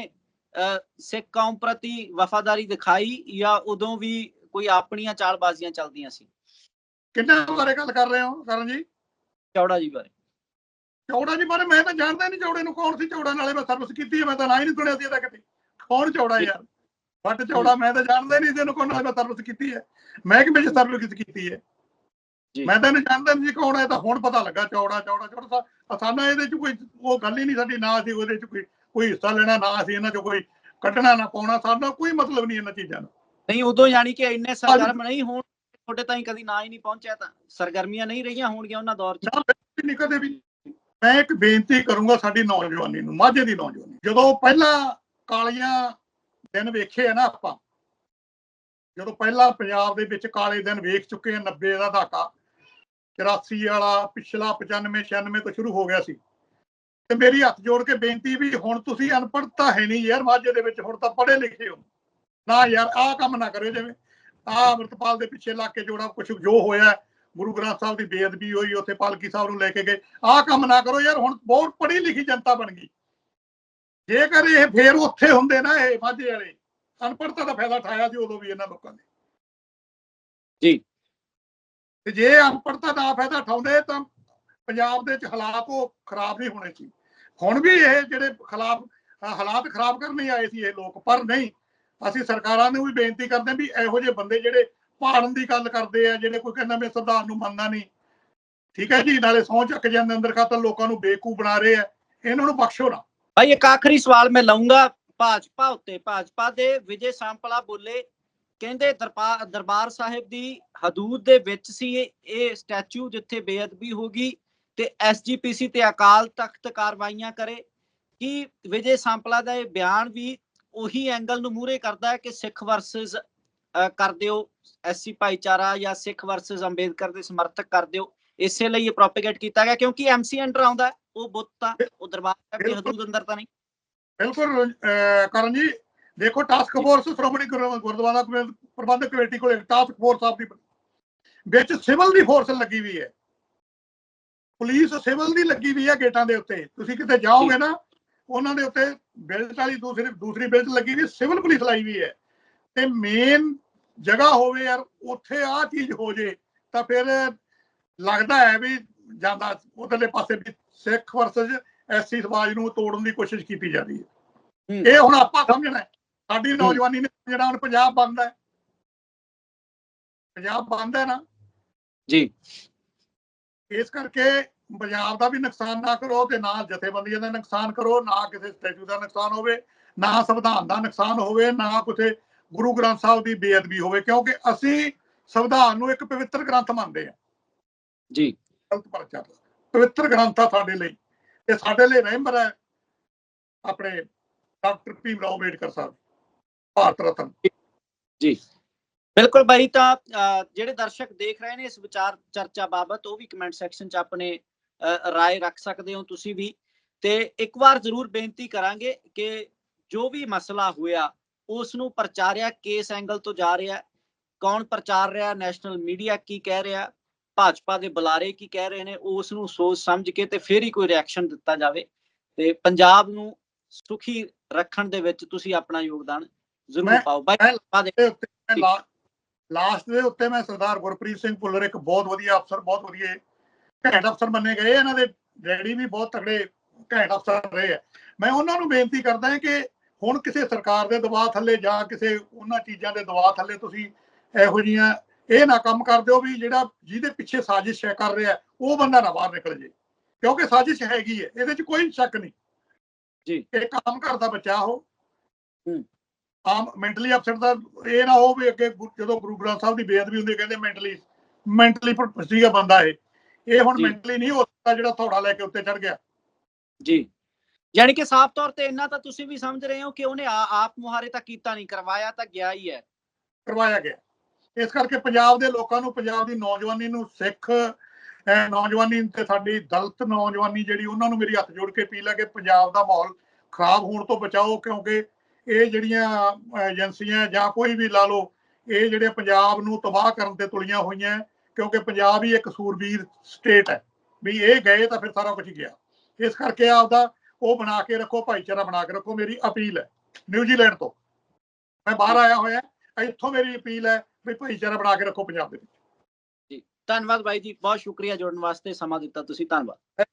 ਸਿੱਖ ਕੌਮ ਪ੍ਰਤੀ ਵਫਾਦਾਰੀ ਦਿਖਾਈ ਜਾਂ ਉਦੋਂ ਵੀ ਕੋਈ ਆਪਣੀਆਂ ਚਾਲਬਾਜ਼ੀਆਂ ਚੱਲਦੀਆਂ ਸੀ? ਕਿੰਨਾ ਬਾਰੇ ਗੱਲ ਕਰ ਰਹੇ ਹੋ ਕਰਨ ਜੀ? ਚੌੜਾ ਜੀ ਬਾਰੇ। ਚੌੜਾ ਜੀ ਬਾਰੇ ਮੈਂ ਤਾਂ ਜਾਣਦਾ ਨਹੀਂ ਚੌੜੇ ਨੂੰ ਕੌਣ ਸੀ ਚੌੜਾ ਨਾਲੇ ਮੈਂ ਸਰਵਿਸ ਕੀਤੀ ਹੈ ਮੈਂ ਤਾਂ ਨਾ ਹੀ ਨਹੀਂ ਸੁਣਿਆ ਸੀ ਇਹਦਾ ਕਿਤੇ ਕੌਣ ਚੌੜਾ ਯਾਰ? ਵੱਟ ਚੌੜਾ ਮੈਂ ਤਾਂ ਜਾਣਦਾ ਨਹੀਂ ਇਹਨੂੰ ਕੌਣ ਨਾਲੇ ਮੈਂ ਸਰਵਿਸ ਕੀਤੀ ਹੈ। ਮੈਂ ਕਿ ਵਿੱਚ ਸਰਵਿਸ ਕੀਤੀ ਹੈ। ਮੈਂ ਤਾਂ ਇਹਨੂੰ ਜਾਣਦਾ ਨਹੀਂ ਸੀ ਕੌਣ ਹੈ ਤਾਂ ਹੁਣ ਪਤਾ ਲੱਗਾ ਚੌੜਾ ਚੌੜਾ ਚੌੜਾ ਸਾਡਾ ਇਹਦੇ ਚ ਕੋਈ ਉਹ ਗੱਲ ਹੀ ਨਹੀਂ ਸਾਡੀ ਨਾ ਸੀ ਉਹਦੇ ਚ ਕੋਈ ਕੋਈ ਹਿੱਸਾ ਲੈਣਾ ਨਾ ਸੀ ਇਹਨਾਂ ਚ ਕੋਈ ਕੱਢਣਾ ਨਾ ਪਾਉਣਾ ਸਾਡਾ ਕੋਈ ਮਤਲਬ ਨਹੀਂ ਇਹਨਾਂ ਚੀਜ਼ਾਂ ਦਾ। ਨਹੀਂ ਉਦੋਂ ਯਾਨੀ ਕਿ ਇੰਨੇ ਸਰਗਰਮ ਨਹੀਂ ਹੋਣ ਤੁਹਾਡੇ ਤਾਈਂ ਕਦੀ ਨਾ ਹੀ ਨਹੀਂ ਪਹੁੰਚਿਆ ਤਾਂ ਸਰਗਰਮੀਆਂ ਨਹੀਂ ਰਹੀਆਂ ਹੋਣਗੀਆਂ ਉਹਨਾਂ ਦੌਰ 'ਚ? ਨਹੀਂ ਕਦੇ ਵੀ। ਮੈਂ ਇੱਕ ਬੇਨਤੀ ਕਰੂੰਗਾ ਸਾਡੀ ਨੌਜਵਾਨੀ ਨੂੰ ਮਾਝੇ ਦੀ ਨੌਜਵਾਨੀ ਜਦੋਂ ਪਹਿਲਾਂ ਕਾਲੀਆਂ ਦਿਨ ਵੇਖੇ ਆ ਨਾ ਆਪਾਂ ਜਦੋਂ ਪਹਿਲਾਂ ਪੰਜਾਬ ਦੇ ਵਿੱਚ ਕਾਲੇ ਦਿਨ ਵੇਖ ਚੁੱਕੇ ਆ 90 ਦਾ ਦਹਾਕਾ 84 ਵਾਲਾ ਪਿਛਲਾ 95 96 ਤੋਂ ਸ਼ੁਰੂ ਹੋ ਗਿਆ ਸੀ। ਤੇ ਮੇਰੀ ਹੱਥ ਜੋੜ ਕੇ ਬੇਨਤੀ ਵੀ ਹੁਣ ਤੁਸੀਂ ਅਨਪੜ੍ਹਤਾ ਹੈ ਨਹੀਂ ਯਾਰ, ਮਾਝੇ ਦੇ ਵਿੱਚ ਹੁਣ ਤਾਂ ਪੜ੍ਹੇ ਲਿਖੇ ਹੋ। ਨਾ ਯਾਰ, ਆਹ ਕੰਮ ਨਾ ਕਰਿਓ ਜਿਵੇਂ। ਆਹ ਅਮਰਤਪਾਲ ਦੇ ਪਿੱਛੇ ਲਾ ਕੇ ਜੋੜਾ ਕੁਝ ਜੋ ਹੋਇਆ, ਗੁਰੂ ਗ੍ਰੰਥ ਸਾਹਿਬ ਦੀ ਬੇਅਦਬੀ ਹੋਈ, ਉੱਥੇ ਪਾਲਕੀ ਸਾਹਿਬ ਨੂੰ ਲੈ ਕੇ ਗਏ। ਆਹ ਕੰਮ ਨਾ ਕਰੋ ਯਾਰ, ਹੁਣ ਬਹੁਤ ਪੜ੍ਹੀ ਲਿਖੀ ਜਨਤਾ ਬਣ ਗਈ। ਜੇਕਰ ਇਹ ਫੇਰ ਉੱਥੇ ਹੁੰਦੇ ਨਾ, ਇਹ ਮਾਝੇ ਵਾਲੇ, ਅਨਪੜ੍ਹਤਾ ਦਾ ਫਾਇਦਾ ਉਠਾਇਆ ਸੀ ਉਦੋਂ ਵੀ ਇਹਨਾਂ ਲੋਕਾਂ ਨੇ। ਜੀ। ਤੇ ਜੇ ਅਨਪੜ੍ਹਤਾ ਦਾ ਫਾਇਦਾ ਉਠਾਉਂਦੇ ਤਾਂ ਪੰਜਾਬ ਦੇ ਵਿੱਚ ਹਾਲਾਤ ਉਹ ਖਰਾਬ ਨਹੀਂ ਹੋਣੇ ਸੀ। ਹੁਣ ਵੀ ਇਹ ਜਿਹੜੇ ਖਿਲਾਫ ਹਾਲਾਤ ਖਰਾਬ ਕਰਨ ਹੀ ਆਏ ਸੀ ਇਹ ਲੋਕ, ਪਰ ਨਹੀਂ। ਅਸੀਂ ਸਰਕਾਰਾਂ ਨੂੰ ਵੀ ਬੇਨਤੀ ਕਰਦੇ ਵੀ ਇਹੋ ਜਿਹੇ ਬੰਦੇ ਜਿਹੜੇ ਭਾੜਨ ਦੀ ਗੱਲ ਕਰਦੇ ਆ, ਜਿਹੜੇ ਕੋਈ ਕਹਿੰਦਾ ਮੈਂ ਸੰਵਿਧਾਨ ਨੂੰ ਮੰਨਦਾ ਨਹੀਂ। ਠੀਕ ਹੈ ਜੀ, ਨਾਲੇ ਸਹੁੰ ਚੱਕ ਜਾਂਦੇ ਅੰਦਰ ਖਾਤਰ ਲੋਕਾਂ ਨੂੰ ਬੇਕੂ ਬਣਾ ਰਹੇ ਆ। ਇਹਨਾਂ ਨੂੰ ਬਖਸ਼ੋ ਨਾ। ਭਾਈ, ਇੱਕ ਆਖਰੀ ਸਵਾਲ ਮੈਂ ਲਊਂਗਾ। ਭਾਜਪਾ ਉੱਤੇ, ਭਾਜਪਾ ਦੇ ਵਿਜੇ ਸਾਂਪਲਾ ਬੋਲੇ ਕਹਿੰਦੇ ਦਰਬਾਰ ਦਰਬਾਰ ਸਾਹਿਬ ਦੀ ਹਦੂਦ ਦੇ ਵਿੱਚ ਸੀ ਇਹ- ਸਟੈਚੂ ਜਿੱਥੇ ਬੇਅਦਬੀ ਹੋਗੀ ਤੇ ਐਸਜੀਪੀਸੀ ਤੇ ਅਕਾਲ ਤਖਤ ਕਾਰਵਾਈਆਂ ਕਰੇ ਕਿ ਵਿਜੇ ਸਾਂਪਲਾ ਦਾ ਇਹ ਬਿਆਨ ਵੀ ਉਹੀ ਐਂਗਲ ਨੂੰ ਮੂਰੇ ਕਰਦਾ ਹੈ ਕਿ ਸਿੱਖ ਵਰਸਸ ਕਰ ਦਿਓ ਐਸਸੀ ਭਾਈਚਾਰਾ ਜਾਂ ਸਿੱਖ ਵਰਸਸ ਅੰਬੇਦਕਰ ਦੇ ਸਮਰਥਕ ਕਰ ਦਿਓ ਇਸੇ ਲਈ ਇਹ ਪ੍ਰੋਪੇਗੇਟ ਕੀਤਾ ਗਿਆ ਕਿਉਂਕਿ ਐਮਸੀ ਅੰਡਰ ਆਉਂਦਾ ਹੈ, ਉਹ ਬੁੱਤ ਤਾਂ ਉਹ ਦਰਬਾਰ ਸਾਹਿਬ ਦੀ। ਹਦੂਦ ਅੰਦਰ ਤਾਂ ਨਹੀਂ ਬਿਲਕੁਲ ਕਰਨ ਜੀ ਦੇਖੋ ਟਾਸਕ ਫੋਰਸ ਸ਼੍ਰੋਮਣੀ ਗੁਰ- ਗੁਰਦੁਆਰਾ ਪ੍ਰਬੰਧਕ ਕਮੇਟੀ ਕੋਲ ਇੱਕ ਟਾਸਕ ਫੋਰਸ ਆਪ ਦੀ ਵਿੱਚ ਸਿਵਲ ਦੀ ਫੋਰਸ ਲੱਗੀ ਹੋਈ ਹੈ। ਪੁਲਿਸ ਸਿਵਲ ਦੀ ਲੱਗੀ ਹੋਈ ਹੈ ਗੇਟਾਂ ਦੇ ਉੱਤੇ। ਤੁਸੀਂ ਕਿਤੇ ਜਾਓਗੇ ਨਾ ਉਹਨਾਂ ਦੇ ਉੱਤੇ ਬਿਲਟ ਵਾਲੀ ਦੂਸਰੀ ਦੂਸਰੀ ਬਿਲਟ ਲੱਗੀ ਹੋਈ ਸਿਵਲ ਪੁਲਿਸ ਲਾਈ ਹੋਈ ਹੈ। ਤੇ ਮੇਨ ਜਗ੍ਹਾ ਹੋਵੇ ਯਾਰ ਉੱਥੇ ਆ ਚੀਜ਼ ਹੋ ਜੇ ਤਾਂ ਫਿਰ ਲੱਗਦਾ ਹੈ ਵੀ ਜਾਂਦਾ ਉਧਰਲੇ ਪਾਸੇ ਵੀ ਸਿੱਖ ਵਰਸਸ ਐਸਸੀ ਸਮਾਜ ਨੂੰ ਤੋੜਨ ਦੀ ਕੋਸ਼ਿਸ਼ ਕੀਤੀ ਜਾ ਰਹੀ ਹੈ। ਹੂੰ। ਇਹ ਹੁਣ ਆਪਾਂ ਸਮਝਣਾ ਹੈ। ਸਾਡੀ ਨੌਜਵਾਨੀ ਨੇ ਜਿਹੜਾ ਹੁਣ ਪੰਜਾਬ ਬੰਦ ਹੈ। ਪੰਜਾਬ ਬੰਦ ਹੈ ਨਾ। ਜੀ। ਇਸ ਕਰਕੇ ਪੰਜਾਬ ਦਾ ਵੀ ਨੁਕਸਾਨ ਨਾ ਕਰੋ ਤੇ ਨਾ ਜਥੇਬੰਦੀਆਂ ਦਾ ਨੁਕਸਾਨ ਕਰੋ ਨਾ ਕਿਸੇ ਸਟੈਚੂ ਦਾ ਨੁਕਸਾਨ ਹੋਵੇ ਨਾ ਸੰਵਿਧਾਨ ਦਾ ਨੁਕਸਾਨ ਹੋਵੇ ਨਾ ਕਿਸੇ ਗੁਰੂ ਗ੍ਰੰਥ ਸਾਹਿਬ ਦੀ ਬੇਅਦਬੀ ਹੋਵੇ ਕਿਉਂਕਿ ਅਸੀਂ ਸੰਵਿਧਾਨ ਨੂੰ ਇੱਕ ਪਵਿੱਤਰ ਗ੍ਰੰਥ ਮੰਨਦੇ ਹਾਂ। ਜੀ। ਗਲਤ ਪਰਚਾ। ਪਵਿੱਤਰ ਗ੍ਰੰਥ ਆ ਸਾਡੇ ਲਈ। ਤੇ ਸਾਡੇ ਲਈ ਰਹਿਮਰ ਹੈ। ਆਪਣੇ ਡਾਕਟਰ ਭੀਮ ਰਾਓ ਅੰਬੇਡਕਰ ਸਾਹਿਬ। ਭਾਰਤ ਰਤਨ। ਬਿਲਕੁਲ ਬਾਈ ਤਾਂ ਜਿਹੜੇ ਦਰਸ਼ਕ ਦੇਖ ਰਹੇ ਨੇ ਇਸ ਵਿਚਾਰ ਚਰਚਾ ਬਾਬਤ ਉਹ ਵੀ ਕਮੈਂਟ ਸੈਕਸ਼ਨ 'ਚ ਆਪਣੇ ਅਹ, ਰੱਖ ਸਕਦੇ ਹੋ ਤੁਸੀਂ ਵੀ। ਤੇ ਇੱਕ ਵਾਰ ਜ਼ਰੂਰ ਬੇਨਤੀ ਕਰਾਂਗੇ ਕਿ ਜੋ ਵੀ ਮਸਲਾ ਹੋਇਆ ਉਸ ਨੂੰ ਪ੍ਰਚਾਰਿਆ ਕਿਸ ਐਂਗਲ ਤੋਂ ਜਾ ਰਿਹਾ ਕੌਣ ਪ੍ਰਚਾਰ ਰਿਹਾ ਨੈਸ਼ਨਲ ਮੀਡੀਆ ਕੀ ਕਹਿ ਰਿਹਾ ਭਾਜਪਾ ਦੇ ਬੁਲਾਰੇ ਕੀ ਕਹਿ ਰਹੇ ਨੇ ਉਸ ਨੂੰ ਸੋਚ ਸਮਝ ਕੇ ਤੇ ਫਿਰ ਹੀ ਕੋਈ ਰਿਐਕਸ਼ਨ ਦਿੱਤਾ ਜਾਵੇ। ਤੇ ਪੰਜਾਬ ਨੂੰ ਸੁਖੀ ਰੱਖਣ ਦੇ ਵਿੱਚ ਤੁਸੀਂ ਆਪਣਾ ਯੋਗਦਾਨ ਜ਼ਰੂਰ ਪਾਓ ਬਾਈ ਦੇ- ਲਾਸਟ ਦੇ ਉੱਤੇ ਮੈਂ ਸਰਦਾਰ ਗੁਰਪ੍ਰੀਤ ਸਿੰਘ ਭੁੱਲਰ ਇੱਕ ਬਹੁਤ ਵਧੀਆ ਅਫਸਰ ਬਹੁਤ ਵਧੀਆ ਘੈਂਟ ਅਫਸਰ ਮੰਨੇ ਗਏ। ਇਹਨਾਂ ਦੇ ਡੈਡੀ ਵੀ ਬਹੁਤ ਤਕੜੇ ਘੈਂਟ ਅਫਸਰ ਰਹੇ ਆ। ਮੈਂ ਉਹਨਾਂ ਨੂੰ ਬੇਨਤੀ ਕਰਦਾ ਹਾਂ ਕਿ ਹੁਣ ਕਿਸੇ ਸਰਕਾਰ ਦੇ ਦਬਾਅ ਥੱਲੇ ਜਾਂ ਕਿਸੇ ਉਹਨਾਂ ਚੀਜ਼ਾਂ ਦੇ ਦਬਾਅ ਥੱਲੇ ਤੁਸੀਂ ਇਹੋ ਜੀਆਂ ਇਹ ਨਾ ਕੰਮ ਕਰ ਦਿਓ ਵੀ ਜਿਹੜਾ ਜਿਹਦੇ ਪਿੱਛੇ ਸਾਜ਼ਿਸ਼ ਹੈ ਕਰ ਰਿਹਾ ਉਹ ਬੰਦਾ ਨਾ ਬਾਹਰ ਨਿਕਲ ਜੇ। ਕਿਉਂਕਿ ਸਾਜ਼ਿਸ਼ ਹੈਗੀ ਹੈ ਇਹਦੇ 'ਚ ਕੋਈ ਸ਼ੱਕ ਨਹੀਂ। ਜੀ। ਇਹ ਕੰਮ ਕਰਦਾ ਬੱਚਾ ਉਹ। ਹੂੰ। ਆਮ ਮੈਂਟਲੀ ਅਪਸੈਟ ਦਾ ਇਹ ਨਾ ਹੋ ਵੀ ਅੱਗੇ ਜਦੋਂ ਗੁਰੂ ਗ੍ਰੰਥ ਸਾਹਿਬ ਦੀ ਬੇਅਦਬੀ ਹੁੰਦੀ ਕਹਿੰਦੇ ਮੈਂਟਲੀ ਮੈਂਟਲੀ ਸੀਗਾ ਬੰਦਾ ਇਹ। ਇਹ ਹੁਣ। ਮੈਂਟਲੀ ਨਹੀਂ ਹੋ ਸਕਦਾ ਜਿਹੜਾ ਥੋੜਾ ਲੈ ਕੇ ਉੱਤੇ ਚੜ ਗਿਆ। ਜੀ। ਯਾਨੀ ਕਿ ਸਾਫ਼ ਤੌਰ ਤੇ ਇੰਨਾ ਤਾਂ ਤੁਸੀਂ ਵੀ ਸਮਝ ਰਹੇ ਹੋ ਕਿ ਉਹਨੇ ਆਪ ਮੁਹਾਰੇ ਤਾਂ ਕੀਤਾ ਨਹੀਂ ਕਰਵਾਇਆ ਤਾਂ ਗਿਆ ਹੀ ਹੈ। ਕਰਵਾਇਆ ਗਿਆ। ਇਸ ਕਰਕੇ ਪੰਜਾਬ ਦੇ ਲੋਕਾਂ ਨੂੰ ਪੰਜਾਬ ਦੀ ਨੌਜਵਾਨੀ ਨੂੰ ਸਿੱਖ ਨੌਜਵਾਨੀ ਤੇ ਸਾਡੀ ਦਲਿਤ ਨੌਜਵਾਨੀ ਜਿਹੜੀ ਉਹਨਾਂ ਨੂੰ ਮੇਰੀ ਹੱਥ ਜੋੜ ਕੇ ਅਪੀਲ ਹੈ ਕਿ ਪੰਜਾਬ ਦਾ ਮਾਹੌਲ ਖਰਾਬ ਹੋਣ ਤੋਂ ਬਚਾਓ ਕਿਉਂਕਿ ਇਹ ਜਿਹੜੀਆਂ ਏਜੰਸੀਆਂ ਜਾਂ ਕੋਈ ਵੀ ਲਾ ਲਓ, ਇਹ ਜਿਹੜੇ ਪੰਜਾਬ ਨੂੰ ਤਬਾਹ ਕਰਨ ਤੇ ਤੁਲੀਆਂ ਹੋਈਆਂ, ਕਿਉਂਕਿ ਪੰਜਾਬ ਹੀ ਇੱਕ ਸੂਰਬੀਰ ਸਟੇਟ ਹੈ। ਵੀ ਇਹ ਗਏ ਤਾਂ ਫਿਰ ਸਾਰਾ ਕੁਝ ਗਿਆ। ਇਸ ਕਰਕੇ ਆਪਦਾ ਉਹ ਬਣਾ ਕੇ ਰੱਖੋ, ਭਾਈਚਾਰਾ ਬਣਾ ਕੇ ਰੱਖੋ, ਮੇਰੀ ਅਪੀਲ ਹੈ ਨਿਊਜ਼ੀਲੈਂਡ ਤੋਂ। ਮੈਂ ਬਾਹਰ ਆਇਆ ਹੋਇਆ, ਇੱਥੋਂ ਮੇਰੀ ਅਪੀਲ ਹੈ ਵੀ ਭਾਈਚਾਰਾ ਬਣਾ ਕੇ ਰੱਖੋ ਪੰਜਾਬ ਦੇ ਵਿੱਚ। ਧੰਨਵਾਦ ਬਾਈ ਜੀ, ਬਹੁਤ ਸ਼ੁਕਰੀਆ ਜੁੜਨ ਵਾਸਤੇ, ਸਮਾਂ ਦਿੱਤਾ ਤੁਸੀਂ, ਧੰਨਵਾਦ।